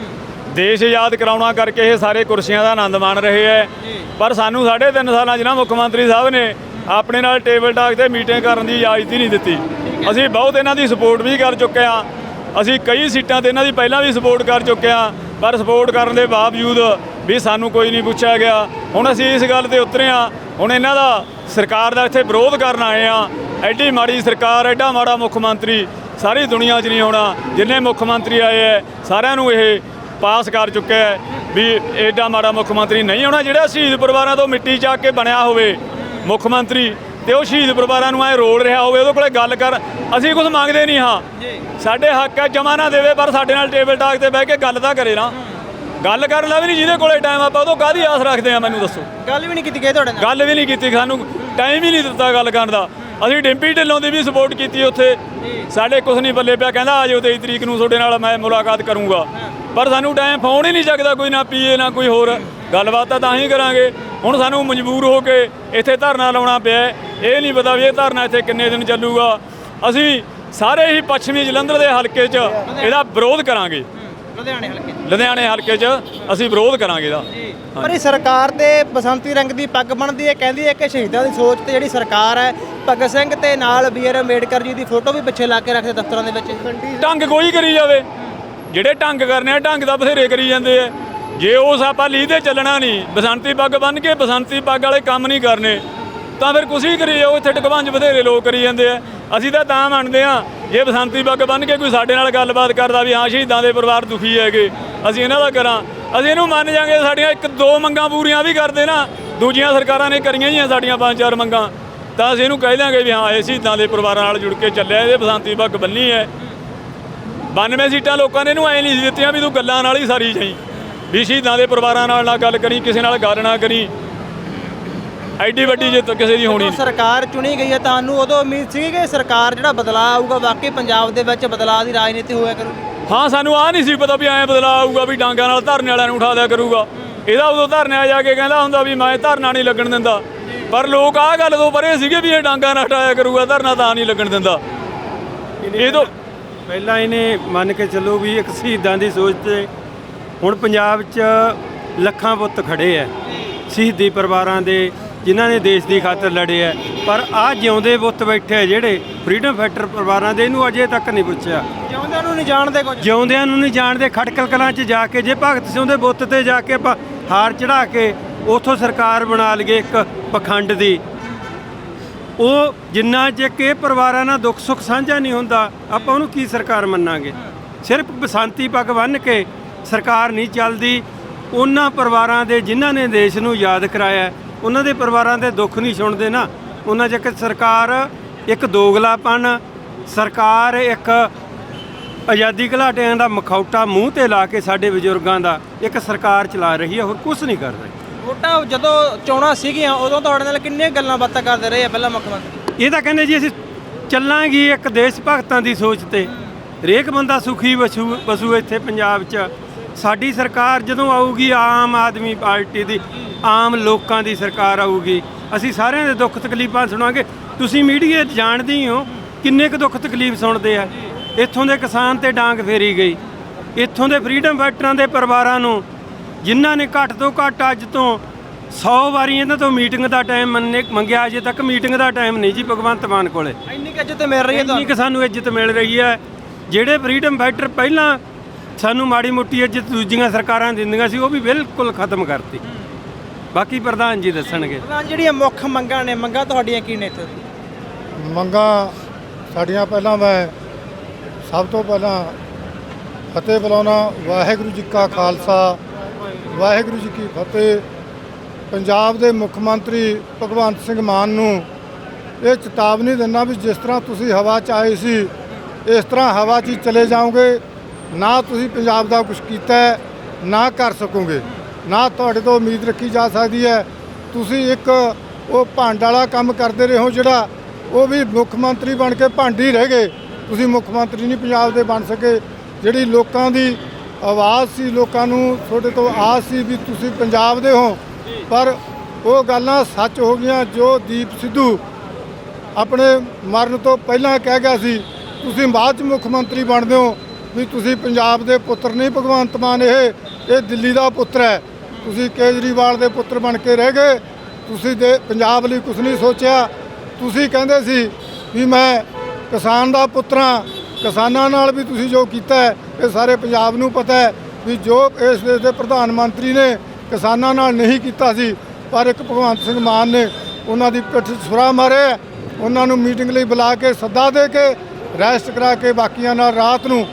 B: ਦੇਸ਼ ਆਜ਼ਾਦ ਕਰਾਉਣਾ ਕਰਕੇ ਇਹ ਸਾਰੇ ਕੁਰਸੀਆਂ ਦਾ ਆਨੰਦ ਮਾਣ ਰਹੇ ਹੈ। ਪਰ ਸਾਨੂੰ 3.5 ਸਾਲਾਂ 'ਚ ਨਾ ਮੁੱਖ ਮੰਤਰੀ ਸਾਹਿਬ ਨੇ ਆਪਣੇ ਨਾਲ ਟੇਬਲ ਟਾਕ ਤੇ ਮੀਟਿੰਗ ਕਰਨ ਦੀ ਇਜਾਜ਼ਤ ਹੀ ਨਹੀਂ ਦਿੱਤੀ। ਅਸੀਂ ਬਹੁਤ ਇਹਨਾਂ ਦੀ ਸਪੋਰਟ ਵੀ ਕਰ ਚੁੱਕੇ ਹਾਂ। ਅਸੀਂ ਕਈ ਸੀਟਾਂ ਤੇ ਇਹਨਾਂ ਦੀ ਪਹਿਲਾਂ ਵੀ ਸਪੋਰਟ ਕਰ ਚੁੱਕੇ ਹਾਂ। ਪਰ ਸਪੋਰਟ ਕਰਨ ਦੇ ਬਾਵਜੂਦ ਵੀ ਸਾਨੂੰ ਕੋਈ ਨਹੀਂ ਪੁੱਛਿਆ ਗਿਆ। ਹੁਣ ਅਸੀਂ ਇਸ ਗੱਲ ਤੇ ਉਤਰੇ ਹਾਂ। ਹੁਣ ਇਹਨਾਂ ਦਾ ਸਰਕਾਰ ਦਾ ਇੱਥੇ ਵਿਰੋਧ ਕਰਨ ਆਏ ਹਾਂ। ਐਡੀ ਮਾੜੀ ਸਰਕਾਰ, ਐਡਾ ਮਾੜਾ ਮੁੱਖ ਮੰਤਰੀ ਸਾਰੀ ਦੁਨੀਆ 'ਚ ਨਹੀਂ ਹੋਣਾ। ਜਿੰਨੇ ਮੁੱਖ ਮੰਤਰੀ ਆਏ ਹੈ, ਸਾਰਿਆਂ ਨੂੰ ਇਹ ਪਾਸ ਕਰ ਚੁੱਕਿਆ ਹੈ ਵੀ ਐਡਾ ਮਾੜਾ ਮੁੱਖ ਮੰਤਰੀ ਨਹੀਂ ਹੋਣਾ ਜਿਹੜਾ ਸ਼ਹੀਦ ਪਰਿਵਾਰਾਂ ਤੋਂ ਮਿੱਟੀ ਚੱਕ ਕੇ ਬਣਿਆ ਹੋਵੇ, ਮੁੱਖ ਮੰਤਰੀ ਤੇ ਉਹ ਸ਼ਹੀਦ ਪਰਿਵਾਰਾਂ ਨੂੰ ਐ ਰੋਲ ਰਿਹਾ ਹੋਵੇ ਉਹਦੇ ਕੋਲੇ ਗੱਲ ਕਰ। ਅਸੀਂ ਕੁਝ ਮੰਗਦੇ ਨਹੀਂ ਹਾਂ। ਸਾਡੇ ਹੱਕ ਹੈ ਜਮਾ ਨਾ ਦੇਵੇ ਪਰ ਸਾਡੇ ਨਾਲ ਟੇਬਲ ਟਾਕ ਤੇ ਬਹਿ ਕੇ ਗੱਲ ਤਾਂ ਕਰੇ ਨਾ। ਗੱਲ ਕਰਨ ਦਾ ਵੀ ਨਹੀਂ ਜਿਹਦੇ ਕੋਲੇ ਟਾਈਮ ਆਪਾਂ ਉਦੋਂ ਕਾਹਦੀ ਆਸ ਰੱਖਦੇ ਆ ਮੈਨੂੰ ਦੱਸੋ।
D: ਗੱਲ ਵੀ ਨਹੀਂ ਕੀਤੀ ਗਈ ਤੁਹਾਡੇ ਨਾਲ।
B: ਗੱਲ ਵੀ ਨਹੀਂ ਕੀਤੀ ਸਾਨੂੰ ਟਾਈਮ ਹੀ ਨਹੀਂ ਦਿੱਤਾ ਗੱਲ ਕਰਨ ਦਾ। ਅਸੀਂ ਡਿੰਪੀ ਢਿੱਲੋਂ ਦੀ ਵੀ ਸਪੋਰਟ ਕੀਤੀ ਉੱਥੇ। ਸਾਡੇ ਕੁਝ ਨਹੀਂ ਬੱਲੇ ਪਿਆ ਕਹਿੰਦਾ ਆਜੋ 23 ਤਰੀਕ ਨੂੰ ਤੁਹਾਡੇ ਨਾਲ ਮੈਂ ਮੁਲਾਕਾਤ ਕਰੂੰਗਾ। ਪਰ ਸਾਨੂੰ ਟਾਈਮ ਫੋਨ ਹੀ ਨਹੀਂ ਚੱਕਦਾ ਕੋਈ ਨਾ ਪੀਏ ਨਾ ਕੋਈ ਹੋਰ। ਗੱਲਬਾਤ ਤਾਂ ਤਾਂ ਹੀ ਕਰਾਂਗੇ। ਹੁਣ ਸਾਨੂੰ ਮਜਬੂਰ ਹੋ ਕੇ ਇੱਥੇ ਧਰਨਾ ਲਾਉਣਾ ਪਿਆ। ਇਹ ਨਹੀਂ ਪਤਾ ਵੀ ਇਹ ਧਰਨਾ ਇੱਥੇ ਕਿੰਨੇ ਦਿਨ ਚੱਲੂਗਾ। ਅਸੀਂ ਸਾਰੇ ਹੀ ਪੱਛਮੀ ਜਲੰਧਰ ਦੇ ਹਲਕੇ 'ਚ ਇਹਦਾ ਵਿਰੋਧ ਕਰਾਂਗੇ।
D: ਲੁਧਿਆਣੇ ਹਲਕੇ
B: ਲੁਧਿਆਣੇ ਹਲਕੇ 'ਚ ਅਸੀਂ ਵਿਰੋਧ ਕਰਾਂਗੇ ਇਹਦਾ।
D: ਪਰ ਇਹ ਸਰਕਾਰ ਤੇ ਬਸੰਤੀ ਰੰਗ ਦੀ ਪੱਗ ਬਣਦੀ ਹੈ। ਕਹਿੰਦੀ ਹੈ ਕਿ ਸ਼ਹੀਦਾਂ ਦੀ ਸੋਚ ਤੇ ਜਿਹੜੀ ਸਰਕਾਰ ਹੈ ਭਗਤ ਸਿੰਘ ਤੇ ਨਾਲ ਬੀ ਆਰ ਅੰਬੇਡਕਰ ਜੀ ਦੀ ਫੋਟੋ ਵੀ ਪਿੱਛੇ ਲਾ ਕੇ ਰੱਖਦੇ ਦਫ਼ਤਰਾਂ ਦੇ ਵਿੱਚ।
B: ਢੰਗ ਕੋਈ ਕਰੀ ਜਾਵੇ। ਜਿਹੜੇ ਢੰਗ ਕਰਨੇ ਆ ਢੰਗ ਦਾ ਬਥੇਰੇ ਕਰੀ ਜਾਂਦੇ ਆ। ਜੇ ਉਸ ਆਪਾਂ ਲੀਹ ਤੇ ਚੱਲਣਾ ਨਹੀਂ, ਬਸੰਤੀ ਪੱਗ ਬੰਨ ਕੇ ਬਸੰਤੀ ਪੱਗ ਵਾਲੇ ਕੰਮ ਨਹੀਂ ਕਰਨੇ, ਤਾਂ ਫਿਰ ਕੁਛ ਹੀ ਕਰੀ ਜਾਓ ਇੱਥੇ ਟਕਵੰਜ ਵਧੇਰੇ ਲੋਕ ਕਰੀ ਜਾਂਦੇ ਆ। ਅਸੀਂ ਤਾਂ ਤਾਂ ਮੰਨਦੇ ਆ ਜੇ ਬਸੰਤੀ ਪੱਗ ਬੰਨ ਕੇ ਕੋਈ ਸਾਡੇ ਨਾਲ ਗੱਲਬਾਤ ਕਰਦਾ ਵੀ ਹਾਂ, ਸ਼ਹੀਦਾਂ ਦੇ ਪਰਿਵਾਰ ਦੁਖੀ ਹੈਗੇ, ਅਸੀਂ ਇਹਨਾਂ ਦਾ ਕਰਾਂ। ਅਸੀਂ ਇਹਨੂੰ ਮੰਨ ਜਾਾਂਗੇ ਸਾਡੀਆਂ ਇੱਕ ਦੋ ਮੰਗਾਂ ਪੂਰੀਆਂ ਵੀ ਕਰਦੇ ਨਾ, ਦੂਜੀਆਂ ਸਰਕਾਰਾਂ ਨੇ ਕਰੀਆਂ ਹੀ ਆ ਸਾਡੀਆਂ ਪੰਜ ਚਾਰ ਮੰਗਾਂ, ਤਾਂ ਅਸੀਂ ਇਹਨੂੰ ਕਹਿ ਦਾਂਗੇ ਵੀ ਹਾਂ, ਇਹ ਸ਼ਹੀਦਾਂ ਦੇ ਪਰਿਵਾਰਾਂ ਨਾਲ ਜੁੜ ਕੇ ਚੱਲਿਆ ਇਹਦੇ ਬਸੰਤੀ ਪੱਗ ਬੰਨੀ ਹੈ। 92 ਸੀਟਾਂ ਲੋਕਾਂ ਨੇ ਇਹਨੂੰ ਐ ਨਹੀਂ ਸੀ ਦਿੱਤੀਆਂ ਵੀ ਤੂੰ ਗੱਲਾਂ ਨਾਲ ਹੀ ਸਾਰੀ ਜਾਈ। ਵੀ ਸ਼ਹੀਦਾਂ ਦੇ ਪਰਿਵਾਰਾਂ ਨਾਲ ਨਾ ਗੱਲ ਕਰੀ ਕਿਸੇ ਨਾਲ ਗੱਲ ਨਾ ਕਰੀ। ਐਡੀ ਵੱਡੀ ਜਿੱਤ ਕਿਸੇ ਦੀ ਹੋਣੀ ਨਹੀਂ।
D: ਸਰਕਾਰ ਚੁਣੀ ਗਈ ਹੈ ਤੁਹਾਨੂੰ ਉਦੋਂ ਉਮੀਦ ਸੀ ਕਿ ਸਰਕਾਰ ਜਿਹੜਾ ਬਦਲਾਅ ਆਊਗਾ ਵਾਕਈ ਪੰਜਾਬ ਦੇ ਵਿੱਚ ਬਦਲਾਅ ਦੀ ਰਾਜਨੀਤੀ ਹੋਇਆ ਕਰੂਗੀ
B: ਹਾਂ ਸਾਨੂੰ ਆ ਨਹੀਂ ਸੀ ਪਤਾ ਵੀ ਐਂ ਬਦਲਾਅ ਆਊਗਾ ਵੀ ਡਾਂਗਾਂ ਨਾਲ ਧਰਨੇ ਵਾਲਿਆਂ ਨੂੰ ਉਠਾ ਦਿਆ ਕਰੂਗਾ। ਇਹਦਾ ਉਦੋਂ ਧਰਨੇ ਆ ਜਾ ਕੇ ਕਹਿੰਦਾ ਹੁੰਦਾ ਵੀ ਮੈਂ ਧਰਨਾ ਨਹੀਂ ਲੱਗਣ ਦਿੰਦਾ। ਪਰ ਲੋਕ ਆਹ ਗੱਲ ਤੋਂ ਪਰੇ ਸੀਗੇ ਵੀ ਇਹ ਡਾਂਗਾਂ ਨਾਲ ਹਟਾਇਆ ਕਰੂਗਾ ਧਰਨਾ ਤਾਂ ਨਹੀਂ ਲੱਗਣ ਦਿੰਦਾ। ਇਹ ਤੋਂ
F: ਪਹਿਲਾਂ ਇਹਨੇ ਮੰਨ ਕੇ ਚੱਲੋ ਵੀ ਇੱਕ ਸ਼ਹੀਦਾਂ ਦੀ ਸੋਚ ਤੇ ਹੁਣ ਪੰਜਾਬ 'ਚ ਲੱਖਾਂ ਪੁੱਤ ਖੜੇ ਐ। ਸ਼ਹੀਦੀ ਪਰਿਵਾਰਾਂ ਦੇ ਜਿਨ੍ਹਾਂ ਨੇ ਦੇਸ਼ ਦੀ ਖਾਤਰ ਲੜੇ ਐ। ਪਰ ਆ ਜਿਉਂਦੇ ਪੁੱਤ ਬੈਠੇ ਜਿਹੜੇ ਫਰੀडम ਫਾਈਟਰ ਪਰਿਵਾਰਾਂ ਦੇ ਇਹਨੂੰ ਅਜੇ ਤੱਕ ਨਹੀਂ ਪੁੱਛਿਆ।
D: ਜਿਉਂਦਿਆਂ ਨੂੰ ਨਹੀਂ ਜਾਣਦੇ ਕੁਝ।
F: ਜਿਉਂਦਿਆਂ ਨੂੰ ਨਹੀਂ ਜਾਣਦੇ ਖਟਕਲ ਕਲਾਂ 'ਚ ਜਾ ਕੇ ਜੇ ਭਗਤ ਸਿੰਘ ਦੇ ਬੁੱਤ ਤੇ ਜਾ ਕੇ ਆਪਾਂ ਹਾਰ ਚੜਾ ਕੇ ਉਥੋਂ ਸਰਕਾਰ ਬਣਾ ਲਈਏ ਇੱਕ ਪਖੰਡ ਦੀ। ਉਹ ਜਿੰਨਾ ਚਿਰ ਇਹ ਪਰਿਵਾਰਾਂ ਨਾਲ ਦੁੱਖ ਸੁੱਖ ਸਾਂਝਾ ਨਹੀਂ ਹੁੰਦਾ ਆਪਾਂ ਉਹਨੂੰ ਕੀ ਸਰਕਾਰ ਮੰਨਾਂਗੇ? ਸਿਰਫ ਬਸੰਤੀ ਪੱਗ ਬੰਨ੍ਹ ਕੇ ਸਰਕਾਰ ਨਹੀਂ ਚੱਲਦੀ ਉਹਨਾਂ ਪਰਿਵਾਰਾਂ ਦੇ ਜਿਨ੍ਹਾਂ ਨੇ ਦੇਸ਼ ਨੂੰ ਯਾਦ ਕਰਾਇਆ ਉਹਨਾਂ ਦੇ ਪਰਿਵਾਰਾਂ ਦੇ ਦੁੱਖ ਨਹੀਂ ਸੁਣਦੇ ਨਾ। ਉਹਨਾਂ ਚਿਰ ਸਰਕਾਰ ਇੱਕ ਦੋਗਲਾਪਨ ਸਰਕਾਰ ਇੱਕ ਆਜ਼ਾਦੀ ਘੁਲਾਟਿਆਂ ਦਾ ਮਖੌਟਾ ਮੂੰਹ ਤੇ ਲਾ ਕੇ ਸਾਡੇ ਬਜ਼ੁਰਗਾਂ ਦਾ ਇੱਕ ਸਰਕਾਰ ਚਲਾ ਰਹੀ ਹੈ ਹੋਰ ਕੁਝ ਨਹੀਂ ਕਰ ਰਹੀ।
D: ਵੋਟਾਂ ਜਦੋਂ ਚੋਣਾਂ ਸੀਗੀਆਂ ਉਦੋਂ ਤੁਹਾਡੇ ਨਾਲ ਕਿੰਨੀਆਂ ਗੱਲਾਂ ਬਾਤਾਂ ਕਰਦੇ ਰਹੇ ਆ ਪਹਿਲਾਂ ਮੁੱਖ ਮੰਤਰੀ
F: ਇਹ ਤਾਂ ਕਹਿੰਦੇ ਜੀ ਅਸੀਂ ਚੱਲਾਂਗੇ ਇੱਕ ਦੇਸ਼ ਭਗਤਾਂ ਦੀ ਸੋਚ ਤੇ। ਹਰੇਕ ਬੰਦਾ ਸੁਖੀ ਵਸੂ ਵਸੂ ਇੱਥੇ ਪੰਜਾਬ 'ਚ। ਸਾਡੀ ਸਰਕਾਰ ਜਦੋਂ ਆਊਗੀ ਆਮ ਆਦਮੀ ਪਾਰਟੀ ਦੀ ਆਮ ਲੋਕਾਂ ਦੀ ਸਰਕਾਰ ਆਊਗੀ ਅਸੀਂ ਸਾਰਿਆਂ ਦੇ ਦੁੱਖ ਤਕਲੀਫਾਂ ਸੁਣਾਂਗੇ। ਤੁਸੀਂ ਮੀਡੀਆ ਜਾਣਦੇ ਹੀ ਹੋ ਕਿੰਨੇ ਕੁ ਦੁੱਖ ਤਕਲੀਫ ਸੁਣਦੇ ਆ। ਇੱਥੋਂ ਦੇ ਕਿਸਾਨ ਤੇ ਡਾਂਗ ਫੇਰੀ ਗਈ। ਇੱਥੋਂ ਦੇ ਫਰੀडम ਫਾਈਟਰਾਂ ਦੇ ਪਰਿਵਾਰਾਂ ਨੂੰ ਜਿਨ੍ਹਾਂ ਨੇ ਘੱਟ ਤੋਂ ਘੱਟ ਅੱਜ ਤੋਂ 100 ਵਾਰੀ ਇਹਨਾਂ ਤੋਂ ਮੀਟਿੰਗ ਦਾ ਟਾਈਮ ਮੰਨੇ ਮੰਗਿਆ ਅਜੇ ਤੱਕ ਮੀਟਿੰਗ ਦਾ ਟਾਈਮ ਨਹੀਂ ਜੀ ਭਗਵੰਤ ਮਾਨ ਕੋਲੇ।
D: ਇੰਨੀ ਕਿ ਇੱਜ਼ਤ ਮਿਲ ਰਹੀ ਹੈ ਤੁਹਾਨੂੰ
F: ਕਿ ਸਾਨੂੰ ਇੱਜ਼ਤ ਮਿਲ ਰਹੀ ਹੈ। ਜਿਹੜੇ ਫਰੀडम ਫਾਈਟਰ ਪਹਿਲਾਂ ਸਾਨੂੰ ਮਾੜੀ ਮੋਟੀ ਇੱਜ਼ਤ ਦੂਜੀਆਂ ਸਰਕਾਰਾਂ ਦਿੰਦੀਆਂ ਸੀ ਉਹ ਵੀ ਬਿਲਕੁਲ ਖਤਮ ਕਰਤੀ। ਬਾਕੀ ਪ੍ਰਧਾਨ ਜੀ ਦੱਸਣਗੇ।
D: ਪ੍ਰਧਾਨ ਜਿਹੜੀਆਂ ਮੁੱਖ ਮੰਗਾਂ ਨੇ ਮੰਗਾਂ ਤੁਹਾਡੀਆਂ ਕੀ ਨੇ ਇੱਥੇ?
E: ਮੰਗਾਂ ਸਾਡੀਆਂ ਪਹਿਲਾਂ ਮੈਂ ਸਭ ਤੋਂ ਪਹਿਲਾਂ ਫਤਿਹ ਬੁਲਾਉਣਾ ਵਾਹਿਗੁਰੂ ਜੀ ਕਾ ਖਾਲਸਾ ਵਾਹਿਗੁਰੂ ਜੀ ਕੀ ਫਤਿਹ। ਪੰਜਾਬ ਦੇ ਮੁੱਖ ਮੰਤਰੀ ਭਗਵੰਤ ਸਿੰਘ ਮਾਨ ਨੂੰ ਇਹ ਚੇਤਾਵਨੀ ਦਿੰਦਾ ਵੀ ਜਿਸ ਤਰ੍ਹਾਂ ਤੁਸੀਂ ਹਵਾ 'ਚ ਆਏ ਸੀ ਇਸ ਤਰ੍ਹਾਂ ਹਵਾ 'ਚ ਹੀ ਚਲੇ ਜਾਓਗੇ। ਨਾ ਤੁਸੀਂ ਪੰਜਾਬ ਦਾ ਕੁਝ ਕੀਤਾ ਹੈ, ਨਾ ਕਰ ਸਕੋਗੇ। ਨਾ ਤੁਹਾਡੇ ਤੋਂ ਉਮੀਦ ਰੱਖੀ ਜਾ ਸਕਦੀ ਹੈ। ਤੁਸੀਂ ਇੱਕ ਉਹ ਭਾਂਡ ਵਾਲਾ ਕੰਮ ਕਰਦੇ ਰਹੇ ਹੋ ਜਿਹੜਾ ਉਹ ਵੀ ਮੁੱਖ ਮੰਤਰੀ ਬਣ ਕੇ ਭੰਡ ਹੀ ਰਹਿ ਗਏ। ਤੁਸੀਂ ਮੁੱਖ ਮੰਤਰੀ ਨਹੀਂ ਪੰਜਾਬ ਦੇ ਬਣ ਸਕੇ। ਜਿਹੜੀ ਲੋਕਾਂ ਦੀ ਆਵਾਜ਼ ਸੀ ਲੋਕਾਂ ਨੂੰ ਤੁਹਾਡੇ ਤੋਂ ਆਸ ਸੀ ਵੀ ਤੁਸੀਂ ਪੰਜਾਬ ਦੇ ਹੋ। ਪਰ ਉਹ ਗੱਲਾਂ ਸੱਚ ਹੋ ਗਈਆਂ ਜੋ ਦੀਪ ਸਿੱਧੂ ਆਪਣੇ ਮਰਨ ਤੋਂ ਪਹਿਲਾਂ ਕਹਿ ਗਿਆ ਸੀ ਤੁਸੀਂ ਬਾਅਦ ਚ ਮੁੱਖ ਮੰਤਰੀ ਬਣਦੇ ਹੋ। ਵੀ ਤੁਸੀਂ ਪੰਜਾਬ ਦੇ ਪੁੱਤਰ ਨਹੀਂ, ਭਗਵੰਤ ਮਾਨ ਇਹ ਇਹ ਦਿੱਲੀ ਦਾ ਪੁੱਤਰ ਹੈ। ਤੁਸੀਂ ਕੇਜਰੀਵਾਲ ਦੇ ਪੁੱਤਰ ਬਣ ਕੇ ਰਹਿ ਗਏ। ਤੁਸੀਂ ਦੇ, ਪੰਜਾਬ ਲਈ ਕੁਝ ਨਹੀਂ ਸੋਚਿਆ। ਤੁਸੀਂ ਕਹਿੰਦੇ ਸੀ ਵੀ ਮੈਂ ਕਿਸਾਨ ਦਾ ਪੁੱਤਰਾਂ ਕਿਸਾਨਾਂ ਨਾਲ ਵੀ ਤੁਸੀਂ ਜੋ ਕੀਤਾ ਇਹ ਸਾਰੇ ਪੰਜਾਬ ਨੂੰ ਪਤਾ ਹੈ ਵੀ ਜੋ ਇਸ ਦੇਸ਼ ਦੇ ਪ੍ਰਧਾਨ ਮੰਤਰੀ ਨੇ ਕਿਸਾਨਾਂ ਨਾਲ ਨਹੀਂ ਕੀਤਾ ਸੀ, ਪਰ ਇੱਕ ਭਗਵੰਤ ਸਿੰਘ ਮਾਨ ਨੇ ਉਹਨਾਂ ਦੀ ਪਿੱਠ 'ਚ ਛੁਰਾ ਮਾਰਿਆ ਉਹਨਾਂ ਨੂੰ ਮੀਟਿੰਗ ਲਈ ਬੁਲਾ ਕੇ ਸੱਦਾ ਦੇ ਕੇ, ਰੈਸਟ ਕਰਾ ਕੇ ਬਾਕੀਆਂ ਨਾਲ ਰਾਤ ਨੂੰ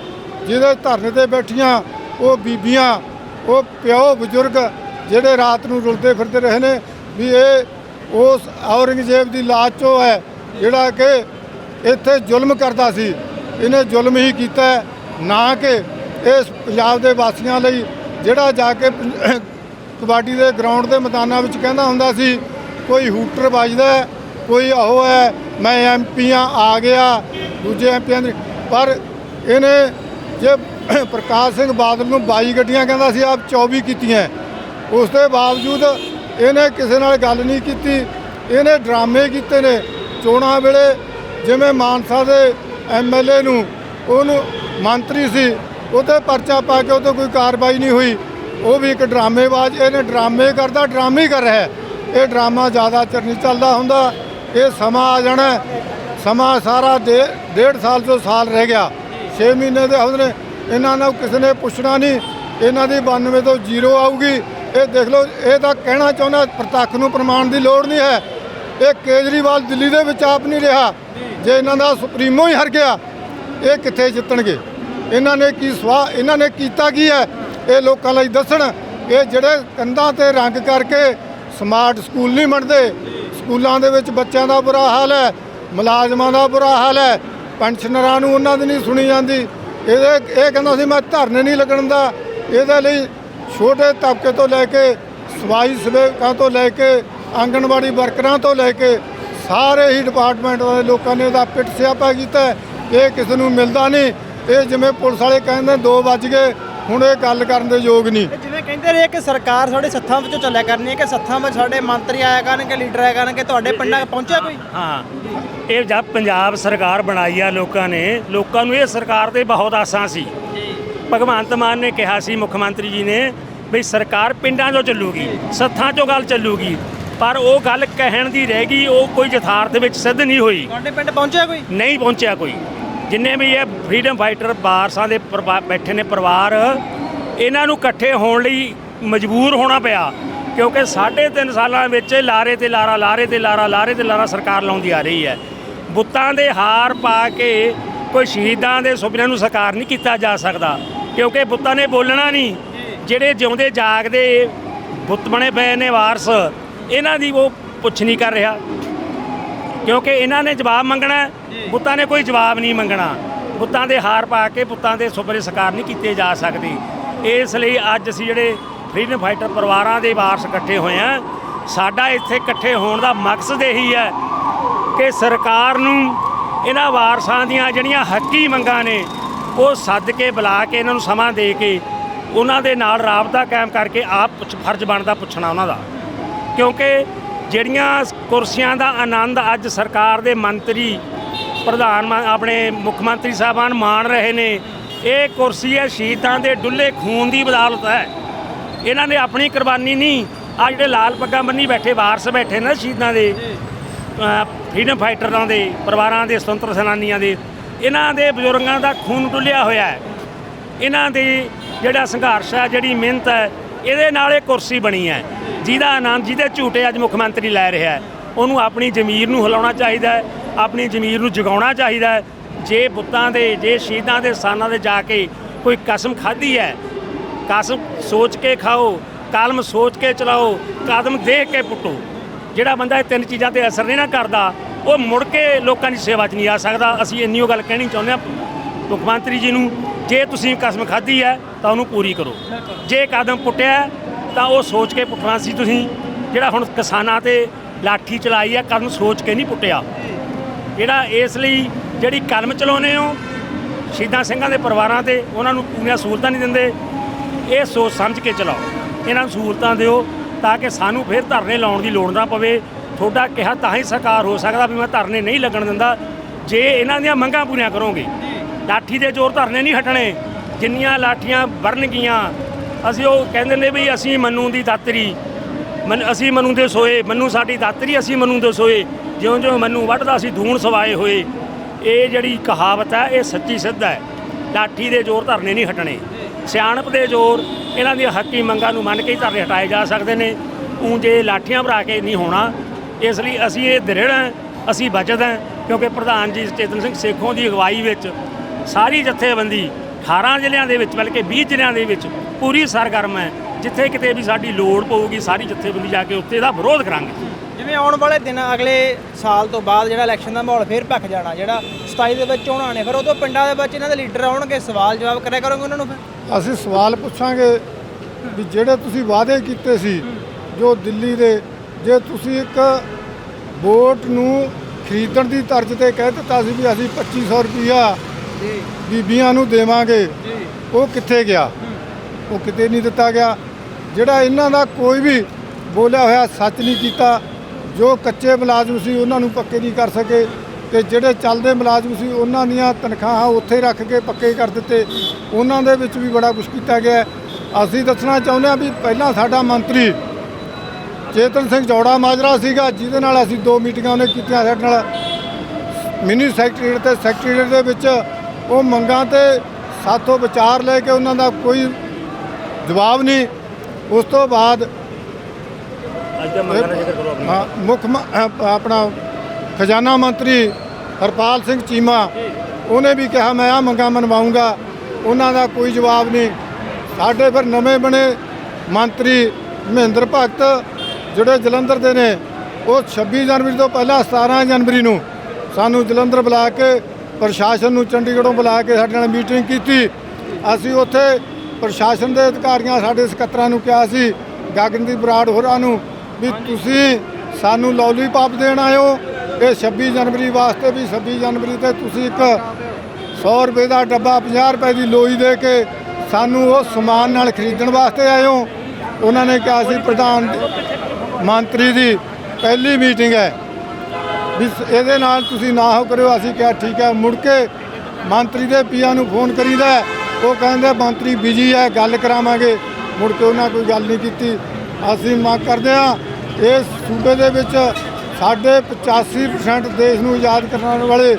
E: ਜਿਹਦੇ ਧਰਨੇ ਤੇ ਬੈਠੀਆਂ ਉਹ ਬੀਬੀਆਂ, ਉਹ ਪਿਓ ਬਜ਼ੁਰਗ ਜਿਹੜੇ ਰਾਤ ਨੂੰ ਰੁਲਦੇ ਫਿਰਦੇ ਰਹੇ ਨੇ ਵੀ ਇਹ ਉਸ ਔਰੰਗਜ਼ੇਬ ਦੀ ਲਾਜ ਚੋਂ ਹੈ ਜਿਹੜਾ ਕਿ ਇੱਥੇ ਜ਼ੁਲਮ ਕਰਦਾ ਸੀ। ਇਹਨੇ ਜ਼ੁਲਮ ਹੀ ਕੀਤਾ ਨਾ ਕਿ ਇਸ ਪੰਜਾਬ ਦੇ ਵਾਸੀਆਂ ਲਈ ਜਿਹੜਾ ਜਾ ਕੇ ਕਬੱਡੀ ਦੇ ਗਰਾਊਂਡ ਦੇ ਮੈਦਾਨਾਂ ਵਿੱਚ ਕਹਿੰਦਾ ਹੁੰਦਾ ਸੀ, ਕੋਈ ਹੂਟਰ ਵੱਜਦਾ ਕੋਈ ਉਹ ਹੈ, ਮੈਂ ਐਮਪੀਆਂ ਆ ਗਿਆ, ਦੂਜੇ ਐਮਪੀਆਂ ਦੇ, ਪਰ ਇਹਨੇ ਜੇ ਪ੍ਰਕਾਸ਼ ਸਿੰਘ ਬਾਦਲ ਨੂੰ 22 ਗੱਡੀਆਂ ਕਹਿੰਦਾ ਸੀ, ਆਪ 24 ਕੀਤੀਆਂ। ਉਸ ਦੇ ਬਾਵਜੂਦ ਇਹਨੇ ਕਿਸੇ ਨਾਲ ਗੱਲ ਨਹੀਂ ਕੀਤੀ। ਇਹਨੇ ਡਰਾਮੇ ਕੀਤੇ ਨੇ। ਚੋਣਾਂ ਵੇਲੇ ਜਿਵੇਂ ਮਾਨਸਾ ਦੇ ਐਮਐਲਏ ਨੂੰ ਉਹਨੂੰ ਮੰਤਰੀ ਸੀ ਉਹਤੇ ਪਰਚਾ ਪਾ ਕੇ ਉਹ ਤੋਂ ਕੋਈ ਕਾਰਵਾਈ ਨਹੀਂ ਹੋਈ। ਉਹ ਵੀ ਇੱਕ ਡਰਾਮੇਬਾਜ਼, ਇਹਨੇ ਡਰਾਮੇ ਕਰਦਾ, ਡਰਾਮੇ ਕਰ ਰਿਹਾ ਇਹ ਡਰਾਮਾ ਜ਼ਿਆਦਾ ਚਿਰ ਨਹੀਂ ਚੱਲਦਾ ਹੁੰਦਾ। ਇਹ ਸਮਾਂ ਆ ਜਾਣਾ ਸਮਾਂ ਸਾਰਾ ਡੇ ਡੇਢ ਸਾਲ ਤੋਂ ਸਾਲ ਰਹਿ ਗਿਆ। 6 ਮਹੀਨੇ ਦੇ ਹੁੰਦੇ ਨੇ। ਇਹਨਾਂ ਨੂੰ ਕਿਸੇ ਨੇ ਪੁੱਛਣਾ ਨਹੀਂ। ਇਹਨਾਂ ਦੀ 92 ਤੋਂ ਜ਼ੀਰੋ ਆਊਗੀ। ਇਹ ਦੇਖ ਲਓ, ਇਹ ਤਾਂ ਕਹਿਣਾ ਚਾਹੁੰਦਾ, ਪ੍ਰਤੱਖ ਨੂੰ ਪ੍ਰਮਾਣ ਦੀ ਲੋੜ ਨਹੀਂ ਹੈ। ਇਹ ਕੇਜਰੀਵਾਲ ਦਿੱਲੀ ਦੇ ਵਿੱਚ ਆਪ ਨਹੀਂ ਰਿਹਾ। ਜੇ ਇਹਨਾਂ ਦਾ ਸੁਪਰੀਮੋ ਹੀ ਹਰ ਗਿਆ, ਇਹ ਕਿੱਥੇ ਜਿੱਤਣਗੇ? ਇਹਨਾਂ ਨੇ ਕੀ ਸਵਾਹ, ਇਹਨਾਂ ਨੇ ਕੀਤਾ ਕੀ ਹੈ? ਇਹ ਲੋਕਾਂ ਲਈ ਦੱਸਣ। ਇਹ ਜਿਹੜੇ ਕੰਧਾਂ ਤੇ ਰੰਗ ਕਰਕੇ ਸਮਾਰਟ ਸਕੂਲ ਨਹੀਂ ਬਣਦੇ, ਸਕੂਲਾਂ ਦੇ ਵਿੱਚ ਬੱਚਿਆਂ ਦਾ ਬੁਰਾ ਹਾਲ ਹੈ, ਮੁਲਾਜ਼ਮਾਂ ਦਾ ਬੁਰਾ ਹਾਲ ਹੈ ਪੈਨਸ਼ਨਰਾਂ ਨੂੰ ਉਹਨਾਂ ਦੀ ਨਹੀਂ ਸੁਣੀ ਜਾਂਦੀ। ਇਹਦੇ ਇਹ ਕਹਿੰਦਾ ਸੀ, ਮੈਂ ਧਰਨੇ ਨਹੀਂ ਲੱਗਣ ਦਾ। ਇਹਦੇ ਲਈ ਛੋਟੇ ਤਬਕੇ ਤੋਂ ਲੈ ਕੇ ਸਵਾਈ ਸੇਵਕਾਂ ਤੋਂ ਲੈ ਕੇ ਆਂਗਣਵਾੜੀ ਵਰਕਰਾਂ ਤੋਂ ਲੈ ਕੇ ਸਾਰੇ ਹੀ ਡਿਪਾਰਟਮੈਂਟ ਵਾਲੇ ਲੋਕਾਂ ਨੇ ਇਹਦਾ ਪਿੱਟ ਸਿਆਪਾ ਕੀਤਾ। ਇਹ ਕਿਸੇ ਨੂੰ ਮਿਲਦਾ ਨਹੀਂ। ਇਹ ਜਿਵੇਂ ਪੁਲਿਸ ਵਾਲੇ ਕਹਿੰਦੇ 2 ਵੱਜ ਗਏ। ਹੁਣ ਇਹ ਗੱਲ ਕਰਨ ਦੇ ਯੋਗ ਨਹੀਂ।
D: ਜਿਵੇਂ ਕਹਿੰਦੇ ਰਹੇ ਕਿ ਸਰਕਾਰ ਸਾਡੇ ਸੱਥਾਂ ਵਿੱਚੋਂ ਚੱਲਿਆ ਕਰਨੀ ਹੈ ਕਿ ਸੱਥਾਂ ਵਿੱਚ ਸਾਡੇ ਮੰਤਰੀ ਆਇਆ ਕਰਨਗੇ ਲੀਡਰ ਆਇਆ ਕਰਨਗੇ ਤੁਹਾਡੇ ਪਿੰਡਾਂ 'ਚ ਪਹੁੰਚਿਆ ਕੋਈ?
C: ਹਾਂ। ਇਹ ਜਦ ਪੰਜਾਬ ਸਰਕਾਰ ਬਣਾਈ ਆ ਲੋਕਾਂ ਨੇ ਲੋਕਾਂ ਨੂੰ ਇਹ ਸਰਕਾਰ ਤੇ ਬਹੁਤ ਆਸਾਂ ਸੀ। ਭਗਵੰਤ ਮਾਨ ਨੇ ਕਿਹਾ ਸੀ ਮੁੱਖ ਮੰਤਰੀ ਜੀ ਨੇ ਵੀ ਸਰਕਾਰ ਪਿੰਡਾਂ 'ਚੋਂ ਚੱਲੂਗੀ ਸੱਥਾਂ 'ਚੋਂ ਗੱਲ ਚੱਲੂਗੀ। ਪਰ ਉਹ ਗੱਲ ਕਹਿਣ ਦੀ ਰਹਿ ਗਈ ਉਹ ਕੋਈ ਯਥਾਰਥ ਵਿੱਚ ਸਿੱਧ ਨਹੀਂ ਹੋਈ।
D: ਤੁਹਾਡੇ ਪਿੰਡ ਪਹੁੰਚਿਆ ਕੋਈ?
C: ਨਹੀਂ ਪਹੁੰਚਿਆ ਕੋਈ। ਜਿੰਨੇ ਵੀ ਇਹ ਫਰੀडम ਫਾਈਟਰ ਵਾਰਸਾਂ ਦੇ ਪਰਿਵਾ- ਬੈਠੇ ਨੇ ਪਰਿਵਾਰ, ਇਹਨਾਂ ਨੂੰ ਇਕੱਠੇ ਹੋਣ ਲਈ ਮਜਬੂਰ ਹੋਣਾ ਪਿਆ, ਕਿਉਂਕਿ ਸਾਢੇ ਤਿੰਨ ਸਾਲਾਂ ਵਿੱਚ ਲਾਰੇ ਤੇ ਲਾਰਾ, ਲਾਰੇ ਤੇ ਲਾਰਾ, ਲਾਰੇ ਤੇ ਲਾਰਾ ਸਰਕਾਰ ਲਾਉਂਦੀ ਆ ਰਹੀ ਹੈ। ਬੁੱਤਾਂ ਦੇ ਹਾਰ ਪਾ ਕੇ ਕੋਈ ਸ਼ਹੀਦਾਂ ਦੇ ਸੁਪਨਿਆਂ ਨੂੰ ਸਾਕਾਰ ਨਹੀਂ ਕੀਤਾ ਜਾ ਸਕਦਾ, ਕਿਉਂਕਿ ਬੁੱਤਾਂ ਨੇ ਬੋਲਣਾ ਨਹੀਂ। ਜਿਹੜੇ ਜਿਉਂਦੇ ਜਾਗਦੇ ਬੁੱਤ ਬਣੇ ਪਏ ਨੇ ਵਾਰਸ, ਇਹਨਾਂ ਦੀ ਉਹ ਪੁੱਛ ਨਹੀਂ ਕਰ ਰਿਹਾ। ਕਿਉਂਕਿ ਇਹਨਾਂ ਨੇ ਜਵਾਬ ਮੰਗਣਾ ਬੁੱਤਾਂ ਨੇ ਕੋਈ ਜਵਾਬ ਨਹੀਂ ਮੰਗਣਾ। ਬੁੱਤਾਂ ਦੇ ਹਾਰ ਪਾ ਕੇ ਬੁੱਤਾਂ ਦੇ ਸੁਪਨੇ ਸਾਕਾਰ ਨਹੀਂ ਕੀਤੇ ਜਾ ਸਕਦੇ। ਇਸ ਲਈ ਅੱਜ ਅਸੀਂ ਜਿਹੜੇ ਫਰੀडम ਫਾਈਟਰ ਪਰਿਵਾਰਾਂ ਦੇ ਵਾਰਸ ਇਕੱਠੇ ਹੋਏ ਆ ਸਾਡਾ ਇੱਥੇ ਇਕੱਠੇ ਹੋਣ ਦਾ ਮਕਸਦ ਇਹੀ ਹੈ ਕਿ ਸਰਕਾਰ ਨੂੰ ਇਹਨਾਂ ਵਾਰਸਾਂ ਦੀਆਂ ਜਿਹੜੀਆਂ ਹੱਕੀ ਮੰਗਾਂ ਨੇ ਉਹ ਸੱਦ ਕੇ ਬੁਲਾ ਕੇ ਇਹਨਾਂ ਨੂੰ ਸਮਾਂ ਦੇ ਕੇ ਉਹਨਾਂ ਦੇ ਨਾਲ ਰਾਬਤਾ ਕਾਇਮ ਕਰਕੇ ਆਪ ਫਰਜ਼ ਬਣਦਾ ਪੁੱਛਣਾ ਉਹਨਾਂ ਦਾ। ਕਿਉਂਕਿ ਜਿਹੜੀਆਂ ਕੁਰਸੀਆਂ ਦਾ ਆਨੰਦ ਅੱਜ ਸਰਕਾਰ ਦੇ ਮੰਤਰੀ ਪ੍ਰਧਾਨ ਆਪਣੇ ਮੁੱਖ ਮੰਤਰੀ ਸਾਹਿਬਾਨ ਮਾਣ ਰਹੇ ਨੇ, ਇਹ ਕੁਰਸੀ ਹੈ ਸ਼ਹੀਦਾਂ ਦੇ ਡੁੱਲੇ ਖੂਨ ਦੀ ਬਦੌਲਤ ਹੈ। ਇਹਨਾਂ ਨੇ ਆਪਣੀ ਕੁਰਬਾਨੀ ਨਹੀਂ ਆ ਜਿਹੜੇ ਲਾਲ ਪੱਗਾਂ ਬੰਨੀ ਬੈਠੇ, ਵਾਰਸ ਬੈਠੇ ਨੇ ਸ਼ਹੀਦਾਂ ਦੇ ਫਰੀडम ਫਾਈਟਰਾਂ ਦੇ, ਪਰਿਵਾਰਾਂ ਦੇ, ਸੁਤੰਤਰ ਸੈਨਾਨੀਆਂ ਦੇ, ਇਹਨਾਂ ਦੇ ਬਜ਼ੁਰਗਾਂ ਦਾ ਖੂਨ ਡੁੱਲਿਆ ਹੋਇਆ ਹੈ। ਇਹਨਾਂ ਦੀ ਜਿਹੜਾ ਸੰਘਰਸ਼ ਹੈ, ਜਿਹੜੀ ਮਿਹਨਤ ਹੈ ਇਹਦੇ ਨਾਲ ਇਹ ਕੁਰਸੀ ਬਣੀ ਹੈ। ਜਿਹਦਾ ਆਨੰਦ ਜਿਹਦੇ ਝੂਟੇ ਅੱਜ ਮੁੱਖ ਮੰਤਰੀ ਲੈ ਰਿਹਾ ਹੈ, ਉਹਨੂੰ ਆਪਣੀ ਜ਼ਮੀਰ ਨੂੰ ਹਿਲਾਉਣਾ ਚਾਹੀਦਾ ਹੈ, ਆਪਣੀ ਜ਼ਮੀਰ ਨੂੰ ਜਗਾਉਣਾ ਚਾਹੀਦਾ ਹੈ। ਜੇ ਬੁੱਤਾਂ ਦੇ, ਜੇ ਸ਼ਹੀਦਾਂ ਦੇ ਸਥਾਨਾਂ ਤੇ ਜਾ ਕੇ ਕੋਈ ਕਸਮ ਖਾਧੀ ਹੈ, ਕਸਮ ਸੋਚ ਕੇ ਖਾਓ, ਕਲਮ ਸੋਚ ਕੇ ਚਲਾਓ, ਕਦਮ ਦੇਖ ਕੇ ਪੁੱਟੋ, ਜਿਹੜਾ ਬੰਦਾ ਇਹ ਤਿੰਨ ਚੀਜ਼ਾਂ ਤੇ ਅਸਰ ਨਹੀਂ ਨਾ ਕਰਦਾ, ਉਹ ਮੁੜ ਕੇ ਲੋਕਾਂ ਦੀ ਸੇਵਾ 'ਚ ਨਹੀਂ ਆ ਸਕਦਾ। ਅਸੀਂ ਇੰਨੀ ਉਹ ਗੱਲ ਕਹਿਣੀ ਚਾਹੁੰਦੇ ਹਾਂ। ਮੁੱਖ ਮੰਤਰੀ ਜੀ ਨੂੰ, ਜੇ ਤੁਸੀਂ ਕਸਮ ਖਾਧੀ ਹੈ, ਤਾਂ ਉਹਨੂੰ ਪੂਰੀ ਕਰੋ। ਜੇ ਕਦਮ ਪੁੱਟਿਆ ਤਾਂ ਉਹ ਸੋਚ ਕੇ ਪੁੱਟਣਾ ਸੀ ਤੁਸੀਂ, ਜਿਹੜਾ ਹੁਣ ਕਿਸਾਨਾਂ ਤੇ ਲਾਠੀ ਚਲਾਈ ਹੈ ਕਦਮ ਸੋਚ ਕੇ ਨਹੀਂ ਪੁੱਟਿਆ। ਜਿਹੜਾ ਇਸ ਲਈ ਜਿਹੜੀ ਕਲਮ ਚਲਾਉਨੇ ਹੋ, ਸ਼ਹੀਦਾਂ ਸਿੰਘਾਂ ਦੇ ਪਰਿਵਾਰਾਂ ਤੇ, ਉਹਨਾਂ ਨੂੰ ਪੂਰੀਆਂ ਸਹੂਲਤਾਂ ਨਹੀਂ ਦਿੰਦੇ, ਇਹ ਸੋਚ ਸਮਝ ਕੇ ਚਲਾਓ। ਇਹਨਾਂ ਨੂੰ ਸਹੂਲਤਾਂ ਦਿਓ, ਤਾਂ ਕਿ ਸਾਨੂੰ ਫਿਰ ਧਰਨੇ ਲਾਉਣ ਦੀ ਲੋੜ ਨਾ ਪਵੇ। ਤੁਹਾਡਾ ਕਿਹਾ ਤਾਂ ਹੀ ਸਰਕਾਰ ਹੋ ਸਕਦਾ ਵੀ ਮੈਂ ਧਰਨੇ ਨਹੀਂ ਲੱਗਣ ਦਿੰਦਾ। ਜੇ ਇਹਨਾਂ ਦੀਆਂ ਮੰਗਾਂ ਪੂਰੀਆਂ ਕਰੋਗੇ ਲਾਠੀ ਦੇ ਜ਼ੋਰ ਧਰਨੇ ਨਹੀਂ ਹਟਣੇ। ਜਿੰਨੀਆਂ ਲਾਠੀਆਂ ਵਰਨਗੀਆਂ ਅਸੀਂ ਉਹ ਕਹਿੰਦੇ ਨੇ ਵੀ ਅਸੀਂ ਮਨੂ ਦੀ ਦਾਤਰੀ। ਮਨ, ਅਸੀਂ ਮਨੂ ਦੇ ਸੋਏ, ਮਨੂ ਸਾਡੀ ਦਾਤਰੀ, ਅਸੀਂ ਮਨੂ ਦੇ ਸੋਏ। ਜਿਉਂ ਜਿਉਂ ਮਨੂ ਵੱਢਦਾ, ਅਸੀਂ ਧੂਣ ਸਵਾਏ ਹੋਏ। ਇਹ ਜਿਹੜੀ ਕਹਾਵਤ ਹੈ, ਇਹ ਸੱਚੀ ਸਿੱਧ ਹੈ। ਲਾਠੀ ਦੇ ਜ਼ੋਰ ਧਰਨੇ ਨਹੀਂ ਹਟਣੇ। ਸਿਆਣਪ ਦੇ ਜ਼ੋਰ, ਇਹਨਾਂ ਦੀਆਂ ਹੱਕੀ ਮੰਗਾਂ ਨੂੰ ਮੰਨ ਕੇ ਹੀ ਧਰਨੇ ਹਟਾਏ ਜਾ ਸਕਦੇ ਨੇ। ਊਂ ਜੇ ਲਾਠੀਆਂ ਭਰਾ ਕੇ ਨਹੀਂ ਹੋਣਾ, ਇਸ ਲਈ ਅਸੀਂ ਇਹ ਦ੍ਰਿੜ ਹਾਂ, ਅਸੀਂ ਬਚਤ ਹਾਂ, ਕਿਉਂਕਿ ਪ੍ਰਧਾਨ ਜੀ ਚੇਤਨ ਸਿੰਘ ਸੇਖੋਂ ਦੀ ਅਗਵਾਈ ਵਿੱਚ ਸਾਰੀ ਜਥੇਬੰਦੀ 18 ਜ਼ਿਲ੍ਹਿਆਂ ਦੇ ਵਿੱਚ ਬਲਕਿ 20 ਜ਼ਿਲ੍ਹਿਆਂ ਦੇ ਵਿੱਚ ਪੂਰੀ ਸਰਗਰਮ ਹੈ ਜਿੱਥੇ ਕਿਤੇ ਵੀ ਸਾਡੀ ਲੋੜ ਪਊਗੀ ਸਾਰੀ ਜਥੇਬੰਦੀ ਜਾ ਕੇ ਉੱਥੇ ਦਾ ਵਿਰੋਧ ਕਰਾਂਗੇ।
D: ਜਿਵੇਂ ਆਉਣ ਵਾਲੇ ਦਿਨ ਅਗਲੇ ਸਾਲ ਤੋਂ ਬਾਅਦ ਜਿਹੜਾ ਇਲੈਕਸ਼ਨ ਦਾ ਮਾਹੌਲ ਫੇਰ ਭੱਖ ਜਾਣਾ ਜਿਹੜਾ 27 ਦੇ ਵਿੱਚ ਚੋਣਾਂ ਨੇ ਫਿਰ ਉਦੋਂ ਪਿੰਡਾਂ ਦੇ ਵਿੱਚ ਇਹਨਾਂ ਦੇ ਲੀਡਰ ਆਉਣਗੇ ਸਵਾਲ ਜਵਾਬ ਕਰਿਆ ਕਰੋਗੇ ਉਹਨਾਂ ਨੂੰ ਫਿਰ?
E: ਅਸੀਂ ਸਵਾਲ ਪੁੱਛਾਂਗੇ ਵੀ ਜਿਹੜੇ ਤੁਸੀਂ ਵਾਅਦੇ ਕੀਤੇ ਸੀ ਜੋ ਦਿੱਲੀ ਦੇ ਜੇ ਤੁਸੀਂ ਇੱਕ ਵੋਟ ਨੂੰ ਖਰੀਦਣ ਦੀ ਤਰਜ਼ ਤੇ ਕਹਿ ਦਿੱਤਾ ਸੀ ਵੀ ਅਸੀਂ 2500 ਰੁਪਈਆ
D: ਜੀ।
E: ਬੀਬੀਆਂ ਨੂੰ ਦੇਵਾਂਗੇ।
D: ਜੀ।
E: ਉਹ ਕਿੱਥੇ ਗਿਆ? ਉਹ ਕਿਤੇ ਨਹੀਂ ਦਿੱਤਾ ਗਿਆ। ਜਿਹੜਾ ਇਹਨਾਂ ਦਾ ਕੋਈ ਵੀ ਬੋਲਿਆ ਹੋਇਆ ਸੱਚ ਨਹੀਂ ਕੀਤਾ ਜੋ ਕੱਚੇ ਮੁਲਾਜ਼ਮ ਸੀ ਉਹਨਾਂ ਨੂੰ ਪੱਕੇ ਨਹੀਂ ਕਰ ਸਕੇ ਤੇ ਜਿਹੜੇ ਚੱਲਦੇ ਮੁਲਾਜ਼ਮ ਸੀ ਉਹਨਾਂ ਦੀਆਂ ਤਨਖਾਹਾਂ ਉੱਥੇ ਰੱਖ ਕੇ ਪੱਕੇ ਕਰ ਦਿੱਤੇ। ਉਹਨਾਂ ਦੇ ਵਿੱਚ ਵੀ ਬੜਾ ਕੁਝ ਕੀਤਾ ਗਿਆ। ਅਸੀਂ ਦੱਸਣਾ ਚਾਹੁੰਦੇ ਹਾਂ ਵੀ ਪਹਿਲਾਂ ਸਾਡਾ ਮੰਤਰੀ ਚੇਤਨ ਸਿੰਘ ਜੌੜਾ ਮਾਜਰਾ ਸੀਗਾ ਜਿਹਦੇ ਨਾਲ ਅਸੀਂ ਦੋ ਮੀਟਿੰਗਾਂ ਉਹਨੇ ਕੀਤੀਆਂ ਸਾਡੇ ਨਾਲ। ਮਿਨੀ ਸੈਕਟਰੀਏਟ ਤੇ ਸੈਕਟਰੀਏਟ ਦੇ ਵਿੱਚ ਉਹ ਮੰਗਾਂ ਤੇ ਸਾਥੋਂ ਵਿਚਾਰ ਲੈ ਕੇ ਉਹਨਾਂ ਦਾ ਕੋਈ ਜਵਾਬ ਨਹੀਂ। ਉਸ ਤੋਂ ਬਾਅਦ ਮੁੱਖ ਆਪਣਾ ਖਜ਼ਾਨਾ ਮੰਤਰੀ ਹਰਪਾਲ ਸਿੰਘ ਚੀਮਾ ਉਹਨੇ ਵੀ ਕਿਹਾ ਮੈਂ ਆ ਮੰਗਾਂ ਮਨਵਾਉਂਗਾ। ਉਹਨਾਂ ਦਾ ਕੋਈ ਜਵਾਬ ਨਹੀਂ। ਸਾਡੇ ਫਿਰ ਨਵੇਂ ਬਣੇ ਮੰਤਰੀ ਮਹਿੰਦਰ ਭਗਤ ਜਿਹੜੇ ਜਲੰਧਰ ਦੇ ਨੇ ਉਹ 26 ਜਨਵਰੀ ਤੋਂ ਪਹਿਲਾਂ 17 ਜਨਵਰੀ ਨੂੰ ਸਾਨੂੰ ਜਲੰਧਰ ਬੁਲਾ ਕੇ ਪ੍ਰਸ਼ਾਸਨ ਨੂੰ ਚੰਡੀਗੜ੍ਹੋਂ ਬੁਲਾ ਕੇ ਸਾਡੇ ਨਾਲ ਮੀਟਿੰਗ ਕੀਤੀ। ਅਸੀਂ ਉੱਥੇ ਪ੍ਰਸ਼ਾਸਨ ਦੇ ਅਧਿਕਾਰੀਆਂ ਸਾਡੇ ਸਕੱਤਰਾਂ ਨੂੰ ਕਿਹਾ ਸੀ ਗਗਨਦੀਪ ਬਰਾੜ ਹੋਰਾਂ ਨੂੰ ਵੀ ਤੁਸੀਂ ਸਾਨੂੰ ਲੌਲੀਪੌਪ ਦੇਣ ਆਇਓ ਇਹ 26 ਜਨਵਰੀ ਵਾਸਤੇ ਵੀ 26 ਜਨਵਰੀ ਤੇ ਤੁਸੀਂ ਇੱਕ 100 ਰੁਪਏ ਦਾ ਡੱਬਾ 50 ਰੁਪਏ ਦੀ ਲੋਈ ਦੇ ਕੇ ਸਾਨੂੰ ਉਹ ਸਮਾਨ ਨਾਲ ਖਰੀਦਣ ਵਾਸਤੇ ਆਇਓ ਉਹਨਾਂ ਨੇ ਕਿਹਾ ਸੀ ਪ੍ਰਧਾਨ ਮੰਤਰੀ ਦੀ ਪਹਿਲੀ ਮੀਟਿੰਗ ਹੈ। ਵੀ ਸ- ਇਹਦੇ ਨਾਲ ਤੁਸੀਂ ਨਾ ਹੋ ਕਰਿਓ, ਅਸੀਂ ਕਿਹਾ ਠੀਕ ਹੈ। ਮੁੜ ਕੇ ਮੰਤਰੀ ਦੇ ਪੀਆ ਨੂੰ ਫੋਨ ਕਰੀਦਾ ਉਹ ਕਹਿੰਦੇ, ਮੰਤਰੀ ਬਿਜ਼ੀ ਹੈ, ਗੱਲ ਕਰਾਵਾਂਗੇ। ਮੁੜ ਕੇ ਉਹਨਾਂ ਕੋਈ ਗੱਲ ਨਹੀਂ ਕੀਤੀ। ਅਸੀਂ ਮੰਗ ਕਰਦੇ ਹਾਂ, ਇਸ ਸੂਬੇ ਦੇ ਵਿੱਚ ਸਾਡੇ 85% ਦੇਸ਼ ਨੂੰ ਆਜ਼ਾਦ ਕਰਾਉਣ ਵਾਲੇ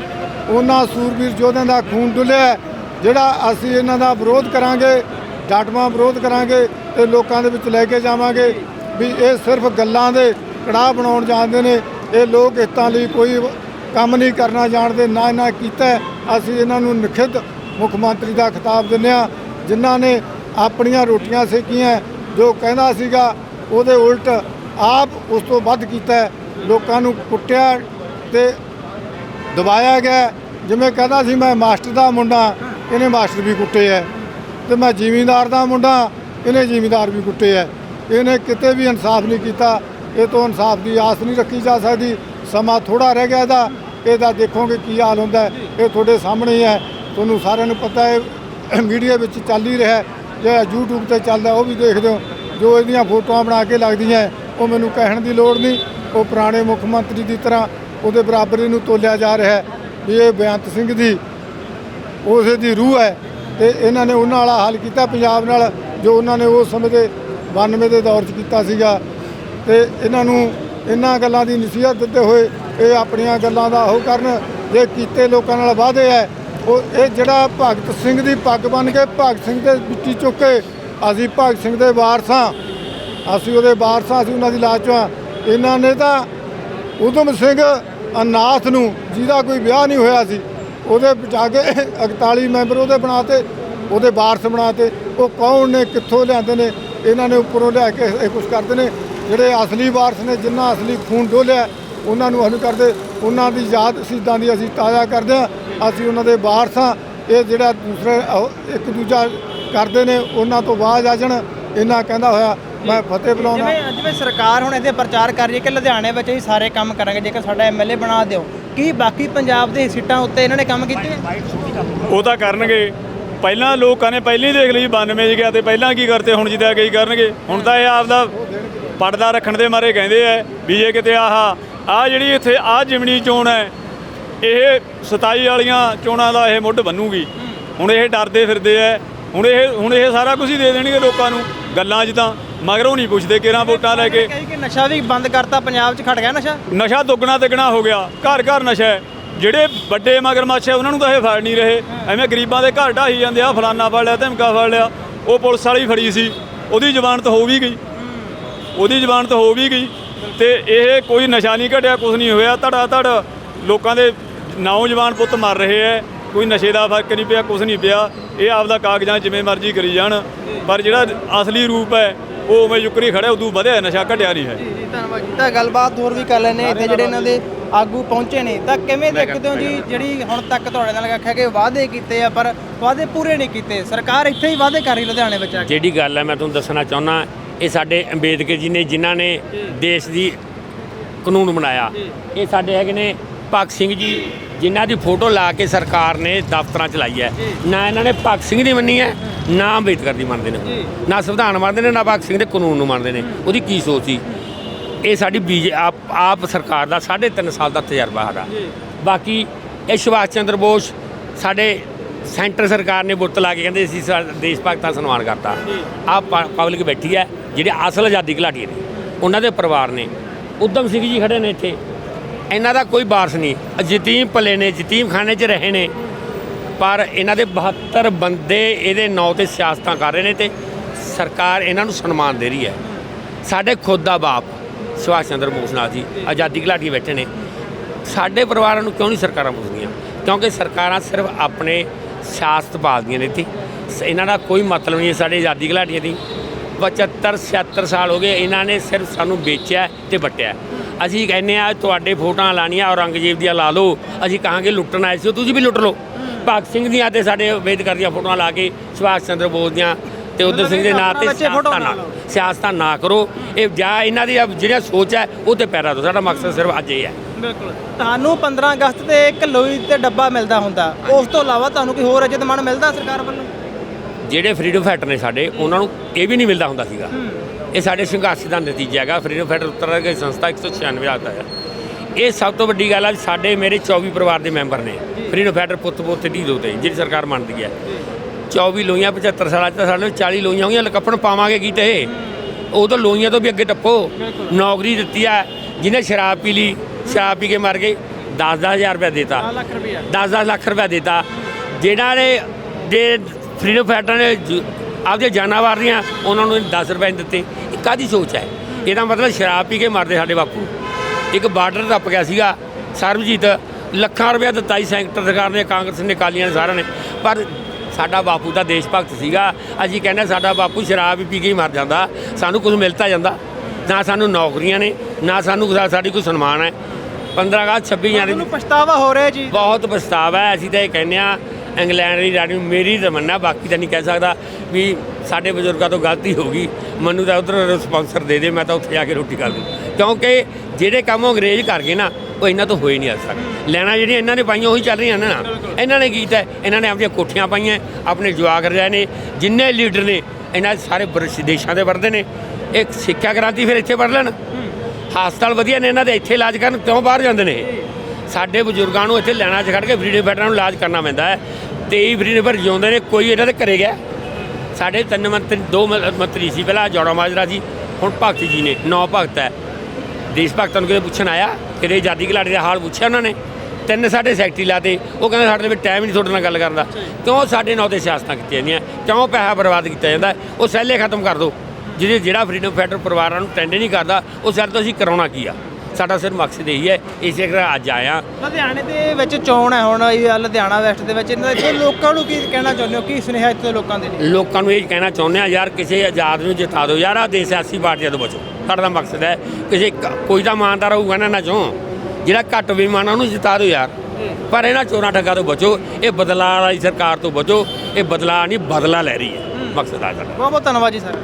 E: ਉਹਨਾਂ ਸੂਰਬੀਰ ਯੋਧਿਆਂ ਦਾ ਖੂਨ ਡੁੱਲਿਆ ਜਿਹੜਾ ਅਸੀਂ ਇਹਨਾਂ ਦਾ ਵਿਰੋਧ ਕਰਾਂਗੇ, ਡਾਟਵਾ ਵਿਰੋਧ ਕਰਾਂਗੇ ਤੇ ਲੋਕਾਂ ਦੇ ਵਿੱਚ ਲੈ ਕੇ ਜਾਵਾਂਗੇ। ਵੀ ਇਹ ਸਿਰਫ ਗੱਲਾਂ ਦੇ ਕੜਾਹ ਬਣਾਉਣ ਜਾਣਦੇ ਨੇ। ਇਹ ਲੋਕ ਹਿੱਤਾਂ ਲਈ ਕੋਈ ਕੰਮ ਨਹੀਂ ਕਰਨਾ ਜਾਣਦੇ, ਨਾ ਇਹਨਾਂ ਕੀਤਾ। ਅਸੀਂ ਇਹਨਾਂ ਨੂੰ ਨਿਖਿੱਧ ਮੁੱਖ ਮੰਤਰੀ ਦਾ ਖਿਤਾਬ ਦਿੰਦੇ ਹਾਂ, ਜਿਨ੍ਹਾਂ ਨੇ ਆਪਣੀਆਂ ਰੋਟੀਆਂ ਸੇਕੀਆਂ, ਜੋ ਕਹਿੰਦਾ ਸੀਗਾ, ਉਹਦੇ ਉਲਟ ਆਪ ਉਸ ਤੋਂ ਵੱਧ ਕੀਤਾ ਲੋਕਾਂ ਨੂੰ ਕੁੱਟਿਆ ਤੇ ਦਬਾਇਆ ਗਿਆ। ਜਿਵੇਂ ਕਹਿੰਦਾ ਸੀ, ਮੈਂ ਮਾਸਟਰ ਦਾ ਮੁੰਡਾ, ਇਹਨੇ ਮਾਸਟਰ ਵੀ ਕੁੱਟੇ ਐ ਤੇ ਮੈਂ ਜ਼ਿਮੀਂਦਾਰ ਦਾ ਮੁੰਡਾ, ਇਹਨੇ ਜ਼ਿਮੀਂਦਾਰ ਵੀ ਕੁੱਟੇ ਐ ਇਹਨੇ ਕਿਤੇ ਵੀ ਇਨਸਾਫ ਨਹੀਂ ਕੀਤਾ। ਇਹ ਤੋਂ ਇਨਸਾਫ ਦੀ ਆਸ ਨਹੀਂ ਰੱਖੀ ਜਾ ਸਕਦੀ। ਸਮਾਂ ਥੋੜਾ ਰਹਿ ਗਿਆ ਇਹਦਾ। ਇਹਦਾ ਦੇਖੋਗੇ ਕੀ ਹਾਲ ਹੁੰਦਾ ਇਹ ਤੁਹਾਡੇ ਸਾਹਮਣੇ ਹੈ ਤੁਹਾਨੂੰ ਸਾਰਿਆਂ ਨੂੰ ਪਤਾ ਹੈ, ਮੀਡੀਆ ਵਿੱਚ ਚੱਲ ਹੀ ਰਿਹਾ ਹੈ। ਜਿਹੜਾ YouTube ਤੇ ਚੱਲਦਾ ਉਹ ਵੀ ਦੇਖਦੇ ਹੋ ਜੋ ਇਹਦੀਆਂ ਫੋਟੋਆਂ ਬਣਾ ਕੇ ਲੱਗਦੀਆਂ ਉਹ ਮੈਨੂੰ ਕਹਿਣ ਦੀ ਲੋੜ ਨਹੀਂ। ਉਹ ਪੁਰਾਣੇ ਮੁੱਖ ਮੰਤਰੀ ਦੀ ਤਰ੍ਹਾਂ ਉਹਦੇ ਬਰਾਬਰੀ ਨੂੰ ਤੋਲਿਆ ਜਾ ਰਿਹਾ ਵੀ ਇਹ ਬੇਅੰਤ ਸਿੰਘ ਦੀ, ਉਸੇ ਦੀ ਰੂਹ ਹੈ ਤੇ ਇਹਨਾਂ ਨੇ ਉਹਨਾਂ ਵਾਲਾ ਹਾਲ ਕੀਤਾ ਪੰਜਾਬ ਨਾਲ, ਜੋ ਉਹਨਾਂ ਨੇ ਉਸ ਸਮੇਂ ਦੇ 92 ਦੇ ਦੌਰ 'ਚ ਕੀਤਾ ਸੀਗਾ। ਤੇ ਇਹਨਾਂ ਨੂੰ ਇਹਨਾਂ ਗੱਲਾਂ ਦੀ ਨਸੀਹਤ ਦਿੰਦੇ ਹੋਏ ਇਹ ਆਪਣੀਆਂ ਗੱਲਾਂ ਦਾ ਉਹ ਕਰਨ, ਜੇ ਕੀਤੇ ਲੋਕਾਂ ਨਾਲ ਵਾਅਦੇ ਹੈ, ਉਹ ਇਹ ਜਿਹੜਾ ਭਗਤ ਸਿੰਘ ਦੀ ਪੱਗ ਬੰਨ ਕੇ ਭਗਤ ਸਿੰਘ ਦੇ ਮਿੱਟੀ ਚੁੱਕ ਕੇ ਅਸੀਂ ਭਗਤ ਸਿੰਘ ਦੇ ਵਾਰਸਾਂ ਅਸੀਂ ਉਹਦੇ ਵਾਰਸਾਂ ਅਸੀਂ ਉਹਨਾਂ ਦੀ ਲਾਜ 'ਚੋਂ ਹਾਂ। ਇਹਨਾਂ ਨੇ ਤਾਂ ਉਦਮ ਸਿੰਘ ਅਨਾਥ ਨੂੰ, ਜਿਹਦਾ ਕੋਈ ਵਿਆਹ ਨਹੀਂ ਹੋਇਆ ਸੀ, ਉਹਦੇ ਬਚਾ ਕੇ 41 ਮੈਂਬਰ ਉਹਦੇ ਬਣਾਤੇ ਉਹਦੇ ਵਾਰਸ ਬਣਾਤੇ ਉਹ ਕੌਣ ਨੇ, ਕਿੱਥੋਂ ਲਿਆਂਦੇ ਨੇ, ਇਹਨਾਂ ਨੇ ਉੱਪਰੋਂ ਲਿਆ ਕੇ ਇਹ ਕੁਝ ਕਰਦੇ ਨੇ ਜਿਹੜੇ ਅਸਲੀ ਵਾਰਸ ਨੇ ਜਿਨ੍ਹਾਂ ਅਸਲੀ ਖੂਨ ਡੋਲਿਆ ਉਹਨਾਂ ਨੂੰ ਅਸੀਂ ਕਰਦੇ ਉਹਨਾਂ ਦੀ ਯਾਦ ਸ਼ਹੀਦਾਂ ਦੀ ਅਸੀਂ ਤਾਜ਼ਾ ਕਰਦੇ ਹਾਂ। ਅਸੀਂ ਉਹਨਾਂ ਦੇ ਵਾਰਸ ਹਾਂ। ਇਹ ਜਿਹੜਾ ਦੂਸਰੇ ਇੱਕ ਦੂਜਾ ਕਰਦੇ ਨੇ ਉਹਨਾਂ ਤੋਂ ਬਾਅਦ ਆ ਜਾਣ। ਇਹਨਾਂ ਕਹਿੰਦਾ ਹੋਇਆ ਮੈਂ ਫਤਿਹ ਬੁਲਾਉਣਾ
D: ਜਿਵੇਂ ਜਿਵੇਂ ਸਰਕਾਰ ਹੁਣ ਇਹਦੇ ਪ੍ਰਚਾਰ ਕਰ ਰਹੀ ਹੈ ਕਿ ਲੁਧਿਆਣੇ ਵਿੱਚ ਹੀ ਸਾਰੇ ਕੰਮ ਕਰਾਂਗੇ ਜੇਕਰ ਸਾਡਾ ਐਮਐਲਏ ਬਣਾ ਦਿਓ। ਕੀ ਬਾਕੀ ਪੰਜਾਬ ਦੇ ਸੀਟਾਂ ਉੱਤੇ ਇਹਨਾਂ ਨੇ ਕੰਮ ਕੀਤੇ?
B: ਉਹ ਤਾਂ ਕਰਨਗੇ। ਪਹਿਲਾਂ ਲੋਕਾਂ ਨੇ ਪਹਿਲਾਂ ਹੀ ਦੇਖ ਲਈ 92 ਚ ਗਿਆ ਤੇ ਪਹਿਲਾਂ ਕੀ ਕਰਤੇ ਹੁਣ ਜਿੱਦਾਂ ਕੀ ਕਰਨਗੇ। ਹੁਣ ਤਾਂ ਇਹ ਆਪਦਾ ਪਰਦਾ ਰੱਖਣ ਦੇ ਮਾਰੇ ਕਹਿੰਦੇ ਐ ਵੀ ਜੇ ਕਿਤੇ ਆਹ ਆ ਜਿਹੜੀ ਇੱਥੇ ਆ ਜਿਮਣੀ ਚੋਣ ਹੈ ਇਹ 27 ਵਾਲੀਆਂ ਚੋਣਾਂ ਦਾ ਇਹ ਮੁੱਢ ਬੰਨੂਗੀ। ਹੁਣ ਇਹ ਡਰਦੇ ਫਿਰਦੇ ਐ ਹੁਣ ਇਹ ਹੁਣ ਇਹ ਸਾਰਾ ਕੁਝ ਹੀ ਦੇ ਦੇਣਗੇ ਲੋਕਾਂ ਨੂੰ ਗੱਲਾਂ 'ਚ ਤਾਂ ਮਗਰੋਂ ਨਹੀਂ ਪੁੱਛਦੇ ਕਿਹੜਾ ਵੋਟਾਂ ਲੈ ਕੇ।
D: ਨਸ਼ਾ ਵੀ ਬੰਦ ਕਰਤਾ ਪੰਜਾਬ 'ਚ ਖੜ ਗਿਆ ਨਸ਼ਾ?
B: ਨਸ਼ਾ ਦੁੱਗਣਾ ਤਿੱਗਣਾ ਹੋ ਗਿਆ ਘਰ ਘਰ ਨਸ਼ਾ ਹੈ। ਜਿਹੜੇ ਵੱਡੇ ਮਗਰਮੱਛ ਹੈ ਉਹਨਾਂ ਨੂੰ ਤਾਂ ਇਹ ਫੜ ਨਹੀਂ ਰਹੇ। ਐਵੇਂ ਗਰੀਬਾਂ ਦੇ ਘਰ ਢਾਈ ਜਾਂਦੇ ਆ ਫਲਾਨਾ ਫੜ ਲਿਆ ਧਮਕਾ ਫੜ ਲਿਆ ਉਹ ਪੁਲਿਸ ਵਾਲੀ ਫੜੀ ਸੀ ਉਹਦੀ ਜ਼ਮਾਨਤ ਹੋ ਵੀ ਗਈ। ਉਹਦੀ ਜ਼ਮਾਨਤ ਹੋ ਵੀ ਗਈ ਤੇ ਇਹ ਕੋਈ ਨਸ਼ਾ ਨਹੀਂ ਘਟਿਆ ਕੁਝ ਨਹੀਂ ਹੋਇਆ। ਧੜਾ ਧੜ ਲੋਕਾਂ ਦੇ ਨੌਜਵਾਨ ਪੁੱਤ ਮਰ ਰਹੇ ਐ। ਕੋਈ ਨਸ਼ੇ ਦਾ ਫ਼ਰਕ ਨਹੀਂ ਪਿਆ ਕੁਝ ਨਹੀਂ ਪਿਆ। ਇਹ ਆਪਦਾ ਕਾਗਜ਼ਾਂ ਜਿਵੇਂ ਮਰਜ਼ੀ ਕਰੀ ਜਾਣ। ਪਰ ਜਿਹੜਾ ਅਸਲੀ ਰੂਪ ਹੈ ਉਹ ਉਵੇਂ ਯੁਕਰੀ ਖੜਿਆ ਉਦੋਂ ਵਧਿਆ ਨਸ਼ਾ ਘਟਿਆ ਨਹੀਂ ਹੈ।
D: ਜੀ ਜੀ ਧੰਨਵਾਦ ਜੀ। ਤਾਂ ਗੱਲਬਾਤ ਹੋਰ ਵੀ ਕਰ ਲੈਣੇ ਇੱਥੇ ਜਿਹੜੇ ਇਹਨਾਂ ਦੇ ਆਗੂ ਪਹੁੰਚੇ ਨੇ। ਤਾਂ ਕਿਵੇਂ ਦੇਖਦੇ ਹੋ ਜੀ ਜਿਹੜੀ ਹੁਣ ਤੱਕ ਤੁਹਾਡੇ ਨਾਲ ਆਖਿਆ ਕਿ ਵਾਅਦੇ ਕੀਤੇ ਆ ਪਰ ਵਾਅਦੇ ਪੂਰੇ ਨਹੀਂ ਕੀਤੇ। ਸਰਕਾਰ ਇੱਥੇ ਹੀ ਵਾਅਦੇ ਕਰ ਰਹੀ ਲੁਧਿਆਣੇ ਵਿੱਚ
A: ਜਿਹੜੀ ਗੱਲ ਹੈ ਮੈਂ ਤੁਹਾਨੂੰ ਦੱਸਣਾ ਚਾਹੁੰਦਾ ਇਹ ਸਾਡੇ ਅੰਬੇਦਕਰ ਜੀ ਨੇ, ਜਿਨ੍ਹਾਂ ਨੇ ਦੇਸ਼ ਦੀ ਕਾਨੂੰਨ ਬਣਾਇਆ। ਇਹ ਸਾਡੇ ਹੈਗੇ ਨੇ ਭਗਤ ਸਿੰਘ ਜੀ, ਜਿਨ੍ਹਾਂ ਦੀ ਫੋਟੋ ਲਾ ਕੇ ਸਰਕਾਰ ਨੇ ਦਫ਼ਤਰਾਂ 'ਚ ਲਾਈ ਹੈ। ਨਾ ਇਹਨਾਂ ਨੇ ਭਗਤ ਸਿੰਘ ਦੀ ਮੰਨੀ ਹੈ, ਨਾ ਅੰਬੇਦਕਰ ਦੀ ਮੰਨਦੇ ਨੇ। ਨਾ ਸੰਵਿਧਾਨ ਮੰਨਦੇ ਨੇ, ਨਾ ਭਗਤ ਸਿੰਘ ਦੇ ਕਾਨੂੰਨ ਨੂੰ ਮੰਨਦੇ ਨੇ। ਉਹਦੀ ਕੀ ਸੋਚ ਸੀ? ਇਹ ਸਾਡੀ ਬੀਜੇ ਆਪ ਆਪ ਸਰਕਾਰ ਦਾ 3.5 ਸਾਲ ਦਾ ਤਜਰਬਾ ਸਾਡਾ ਬਾਕੀ ਇਹ ਸੁਭਾਸ਼ ਚੰਦਰ ਬੋਸ ਸਾਡੇ ਸੈਂਟਰ ਸਰਕਾਰ ਨੇ ਬੁੱਤ ਲਾ ਕੇ ਕਹਿੰਦੇ ਅਸੀਂ ਦੇਸ਼ ਭਗਤਾਂ ਦਾ ਸਨਮਾਨ ਕਰਤਾ। ਆਪ ਪਬਲਿਕ ਬੈਠੀ ਹੈ। ਜਿਹੜੇ ਅਸਲ ਆਜ਼ਾਦੀ ਘੁਲਾਟੀਏ ਨੇ, ਉਹਨਾਂ ਦੇ ਪਰਿਵਾਰ ਨੇ, ਉਦਮ ਸਿੰਘ ਜੀ ਖੜੇ ਨੇ ਇੱਥੇ। ਇਹਨਾਂ ਦਾ ਕੋਈ ਵਾਰਸ ਨਹੀਂ। ਯਤੀਮ ਪਲੇ ਨੇ ਜਤੀਮ ਖਾਨੇ 'ਚ ਰਹੇ ਨੇ। ਪਰ ਇਹਨਾਂ ਦੇ 72 ਬੰਦੇ ਇਹਦੇ ਨਾਂ ਤੇ ਸਿਆਸਤਾਂ ਕਰ ਰਹੇ ਨੇ ਤੇ ਸਰਕਾਰ ਇਹਨਾਂ ਨੂੰ ਸਨਮਾਨ ਦੇ ਰਹੀ ਹੈ। ਸਾਡੇ ਖੁਦ ਦਾ ਬਾਪ ਸੁਭਾਸ਼ ਚੰਦਰ ਬੋਸ ਨਾਲ ਜੀ ਆਜ਼ਾਦੀ ਘੁਲਾਟੀ ਬੈਠੇ ਨੇ। ਸਾਡੇ ਪਰਿਵਾਰਾਂ ਨੂੰ ਕਿਉਂ ਨਹੀਂ ਸਰਕਾਰਾਂ ਪੁੱਛਦੀਆਂ? ਕਿਉਂਕਿ ਸਰਕਾਰਾਂ ਸਿਰਫ ਆਪਣੇ ਸਿਆਸਤ ਪਾਲਦੀਆਂ ਨੇ ਤੇ ਇਹਨਾਂ ਦਾ ਕੋਈ ਮਤਲਬ ਨਹੀਂ ਸਾਡੇ ਆਜ਼ਾਦੀ ਘੁਲਾਟੀਆਂ ਦੀ। 75 76 ਸਾਲ ਹੋ ਗਏ ਇਹਨਾਂ ਨੇ ਸਿਰਫ ਸਾਨੂੰ ਵੇਚਿਆ ਤੇ ਵਟਿਆ। ਅਸੀਂ ਕਹਿੰਦੇ ਆ ਤੁਹਾਡੇ ਫੋਟੋਆਂ ਲਾਣੀਆਂ ਔਰੰਗਜ਼ੇਬ ਦੀਆਂ ਲਾ ਲਓ। ਅਸੀਂ ਕਹਾਂਗੇ ਲੁੱਟਣ ਆਏ ਸੀ ਤੁਸੀਂ ਵੀ ਲੁੱਟ ਲਓ। ਭਗਤ ਸਿੰਘ ਦੀਆਂ ਤੇ ਸਾਡੇ ਅੰਬੇਦਕਰ ਦੀਆਂ ਫੋਟੋਆਂ ਲਾ ਕੇ ਸੁਭਾਸ਼ ਚੰਦਰ ਬੋਸ ਦੀਆਂ ਤੇ ਉਦਮ ਸਿੰਘ ਦੇ ਨਾਂ ਤੇ ਸਿਆਸਤਾਂ ਨਾ ਸਿਆਸਤਾਂ ਨਾ ਕਰੋ। ਇਹ ਜਾਂ ਇਹਨਾਂ ਦੀ ਜਿਹੜਾ ਸੋਚ ਹੈ ਉਹ ਤੇ ਪੈਰਾ ਦੋ ਸਾਡਾ ਮਕਸਦ ਸਿਰਫ ਅੱਜ ਇਹ ਹੈ।
D: ਬਿਲਕੁਲ। ਤੁਹਾਨੂੰ 15 ਅਗਸਤ ਤੇ ਇੱਕ ਲੋਈ ਤੇ ਡੱਬਾ ਮਿਲਦਾ ਹੁੰਦਾ। ਉਸ ਤੋਂ ਇਲਾਵਾ ਤੁਹਾਨੂੰ ਕੋਈ ਹੋਰ ਅਜਿਹਾ ਮਾਨ ਮਿਲਦਾ ਸਰਕਾਰ ਵੱਲੋਂ?
A: ਜਿਹੜੇ ਫਰੀਡਮ ਫਾਈਟਰ ਨੇ ਸਾਡੇ ਉਹਨਾਂ ਨੂੰ ਇਹ ਵੀ ਨਹੀਂ ਮਿਲਦਾ ਹੁੰਦਾ ਸੀਗਾ। ਇਹ ਸਾਡੇ ਸੰਘਰਸ਼ ਦਾ ਨਤੀਜਾ ਹੈਗਾ। ਫਰੀਡਮ ਫਾਈਟਰ ਉਤਰਾ ਕੇ ਸੰਸਥਾ 196 ਆਤਾ ਹੈ। ਇਹ ਸਭ ਤੋਂ ਵੱਡੀ ਗੱਲ ਆ ਸਾਡੇ ਮੇਰੇ 24 ਪਰਿਵਾਰ ਦੇ ਮੈਂਬਰ ਨੇ। ਫਰੀਡਮ ਫਾਈਟਰ ਪੁੱਤ ਪੁੱਤ ਦੀ ਦੋਤੇ ਜਿਹੜੀ ਸਰਕਾਰ ਮੰਨਦੀ ਹੈ। 24 ਲੋਈਆਂ 75 ਸਾਲਾਂ ਚ ਸਾਡੇ 40 ਲੋਈਆਂ ਹੋਈਆਂ ਲਕੱਪਣ ਪਾਵਾਂਗੇ ਕੀ ਤੇ? ਉਹ ਤਾਂ ਲੋਈਆਂ ਤੋਂ ਵੀ ਅੱਗੇ ਟੱਪੋ। ਨੌਕਰੀ ਦਿੱਤੀ ਆ ਜਿਹਨੇ ਸ਼ਰਾਬ ਪੀ ਲਈ ਸ਼ਰਾਬ ਪੀ ਕੇ ਮਰ ਗਏ 10-10000 ਰੁਪਏ ਦਿੱਤਾ। 10-10 ਲੱਖ ਰੁਪਏ ਦਿੱਤਾ। ਜਿਹੜਾ ਨੇ ਜੇ ਫਰੀडम ਫਾਈਟਰ ਨੇ ਜ- ਆਪਦੇ ਜਾਨਾਂ ਵਾਰੀਆਂ ਉਹਨਾਂ ਨੂੰ 10 ਰੁਪਏ ਨਹੀਂ ਦਿੱਤੇ। ਇਹ ਕਾਦੀ ਸੋਚ ਹੈ? ਇਹਦਾ ਮਤਲਬ ਸ਼ਰਾਬ ਪੀ ਕੇ ਮਰਦੇ ਸਾਡੇ ਬਾਪੂ। ਇੱਕ ਬਾਰਡਰ ਟੱਪ ਗਿਆ ਸੀਗਾ ਸਰਬਜੀਤ ਲੱਖਾਂ ਰੁਪਏ ਦਿੱਤਾ ਸੀ ਸੈਂਟਰ ਸਰਕਾਰ ਨੇ ਕਾਂਗਰਸ ਨੇ ਕਾਲੀਆਂ ਨੇ ਸਾਰਿਆਂ ਨੇ। ਪਰ ਸਾਡਾ ਬਾਪੂ ਤਾਂ ਦੇਸ਼ ਭਗਤ ਸੀਗਾ। ਅਸੀਂ ਕਹਿੰਦੇ ਸਾਡਾ ਬਾਪੂ ਸ਼ਰਾਬ ਹੀ ਪੀ ਕੇ ਹੀ ਮਰ ਜਾਂਦਾ। ਸਾਨੂੰ ਕੁਝ ਮਿਲਤਾ ਜਾਂਦਾ। ਨਾ ਸਾਨੂੰ ਨੌਕਰੀਆਂ ਨੇ ਨਾ ਸਾਨੂੰ ਸਾ- ਸਾਡੀ ਕੋਈ ਸਨਮਾਨ ਹੈ। 15 ਅਗਸਤ 26 ਜਨਵਰੀ
D: ਪਛਤਾਵਾ ਹੋ ਰਿਹਾ ਜੀ?
A: ਬਹੁਤ ਪਛਤਾਵਾ ਹੈ। ਅਸੀਂ ਤਾਂ ਇਹ ਕਹਿੰਦੇ ਆ ਇੰਗਲੈਂਡ ਦੀ ਰਾਣੀ ਮੇਰੀ ਤਮੰਨਾ, ਬਾਕੀ ਤਾਂ ਨਹੀਂ ਕਹਿ ਸਕਦਾ ਵੀ ਸਾਡੇ ਬਜ਼ੁਰਗਾਂ ਤੋਂ ਗਲਤੀ ਹੋ ਗਈ। ਮੈਨੂੰ ਤਾਂ ਉਧਰ ਸਪਾਂਸਰ ਦੇ ਦੇ, ਮੈਂ ਤਾਂ ਉੱਥੇ ਜਾ ਕੇ ਰੋਟੀ ਖਾ ਲੂੰ। ਕਿਉਂਕਿ ਜਿਹੜੇ ਕੰਮ ਅੰਗਰੇਜ਼ ਕਰ ਗਏ ਨਾ, ਉਹ ਇਹਨਾਂ ਤੋਂ ਹੋਏ ਨਹੀਂ ਅੱਜ ਤੱਕ। ਲੈਣਾ ਜਿਹੜੀਆਂ ਇਹਨਾਂ ਨੇ ਪਾਈਆਂ, ਉਹੀ ਚੱਲ ਰਹੀਆਂ ਨੇ ਨਾ। ਇਹਨਾਂ ਨੇ ਕੀਤਾ? ਇਹਨਾਂ ਨੇ ਆਪਣੀਆਂ ਕੋਠੀਆਂ ਪਾਈਆਂ, ਆਪਣੇ ਜਵਾਕ ਰਜਾਏ ਨੇ, ਜਿੰਨੇ ਲੀਡਰ ਨੇ, ਇਹਨਾਂ ਸਾਰੇ ਦੇਸ਼ਾਂ ਦੇ ਵਰਦੇ ਨੇ। ਇੱਕ ਸਿੱਖਿਆ ਕ੍ਰਾਂਤੀ ਫਿਰ ਇੱਥੇ ਪੜ੍ਹ ਲੈਣ। ਹਸਪਤਾਲ ਵਧੀਆ ਨੇ ਇਹਨਾਂ ਦੇ, ਇੱਥੇ ਇਲਾਜ ਕਰਨ ਕਿਉਂ ਬਾਹਰ ਜਾਂਦੇ ਨੇ? ਸਾਡੇ ਬਜ਼ੁਰਗਾਂ ਨੂੰ ਇੱਥੇ ਲੈਣਾ ਚ ਖੜ ਕੇ ਫਰੀਡਮ ਫਾਈਟਰਾਂ ਨੂੰ ਇਲਾਜ ਕਰਨਾ ਪੈਂਦਾ ਹੈ। 23 ਫਰੀਡਮ ਫਾਈਟਰ ਜਿਉਂਦੇ ਨੇ ਕੋਈ ਇਹਨਾਂ ਦੇ ਘਰੇ ਗਿਆ। ਸਾਡੇ ਤਿੰਨ ਮੰਤਰੀ ਦੋ ਮੰਤਰੀ ਸੀ ਪਹਿਲਾਂ ਜੋੜਾ ਮਾਜਰਾ ਸੀ ਹੁਣ ਭਗਤ ਜੀ ਨੇ ਨੌ ਭਗਤ ਹੈ। ਦੇਸ਼ ਭਗਤਾਂ ਨੂੰ ਕਿਤੇ ਪੁੱਛਣ ਆਇਆ ਕਿਤੇ ਆਜ਼ਾਦੀ ਖਿਲਾੜੀ ਦਾ ਹਾਲ ਪੁੱਛਿਆ ਉਹਨਾਂ ਨੇ। ਤਿੰਨ ਸਾਡੇ ਸੈਕਟਰੀ ਲਾਤੇ ਉਹ ਕਹਿੰਦੇ ਸਾਡੇ ਵਿੱਚ ਟਾਈਮ ਨਹੀਂ ਤੁਹਾਡੇ ਨਾਲ ਗੱਲ ਕਰਨ ਦਾ। ਕਿਉਂ ਸਾਡੇ ਨੌ ਤੇ ਸਿਆਸਤਾਂ ਕੀਤੀਆਂ ਜਾਂਦੀਆਂ? ਕਿਉਂ ਪੈਸਾ ਬਰਬਾਦ ਕੀਤਾ ਜਾਂਦਾ? ਉਹ ਸੈਲੇ ਖਤਮ ਕਰ ਦਿਓ ਜਿਹਦੇ ਜਿਹੜਾ ਫਰੀਡਮ ਫਾਈਟਰ ਪਰਿਵਾਰਾਂ ਨੂੰ ਟੈਂਡ ਨਹੀਂ ਕਰਦਾ ਉਹ ਸਿਰ ਤੋਂ ਅਸੀਂ ਕਰਾਉਣਾ ਕੀ ਆ? ਸਾਡਾ ਸਿਰ ਮਕਸਦ ਇਹੀ ਹੈ ਇਸੇ ਕਰਕੇ ਅੱਜ ਆਇਆ
D: ਲੁਧਿਆਣੇ ਦੇ ਵਿੱਚ ਚੋਣ ਹੈ ਹੁਣ ਇਹ ਲੁਧਿਆਣਾ ਵੈਸਟ ਦੇ ਵਿੱਚ। ਇਹਨਾਂ ਦੇ ਲੋਕਾਂ ਨੂੰ ਕੀ ਕਹਿਣਾ ਚਾਹੁੰਦੇ ਹੋ? ਕੀ ਸੁਨੇਹਾ ਇੱਥੇ ਦੇ ਲੋਕਾਂ ਦੇ ਲਈ?
A: ਲੋਕਾਂ ਨੂੰ ਇਹ ਕਹਿਣਾ ਚਾਹੁੰਦੇ ਆ ਯਾਰ ਕਿਸੇ ਆਜ਼ਾਦ ਨੂੰ ਜਿਤਾ ਦਿਓ। ਯਾਰ ਆ ਦੇ ਸਿਆਸੀ ਪਾਰਟੀਆਂ ਤੋਂ ਬਚੋ। ਸਾਡਾ ਤਾਂ ਮਕਸਦ ਹੈ ਕਿਸੇ ਕੋਈ ਤਾਂ ਇਮਾਨਦਾਰ ਹੋਊਗਾ ਨਾ ਇਹਨਾਂ ਚੋਂ। ਜਿਹੜਾ ਘੱਟ ਬੇਈਮਾਨ ਉਹਨੂੰ ਜਿਤਾ ਦਿਓ ਯਾਰ। ਪਰ ਇਹਨਾਂ ਚੋਰਾਂ ਠੱਗਾਂ ਤੋਂ ਬਚੋ ਇਹ ਬਦਲਾਅ ਵਾਲੀ ਸਰਕਾਰ ਤੋਂ ਬਚੋ। ਇਹ ਬਦਲਾਅ ਨਹੀਂ ਬਦਲਾ ਲੈ ਰਹੀ ਹੈ। ਮਕਸਦ ਆ ਸਾਡਾ।
D: ਬਹੁਤ ਬਹੁਤ ਧੰਨਵਾਦ ਜੀ ਸਰ।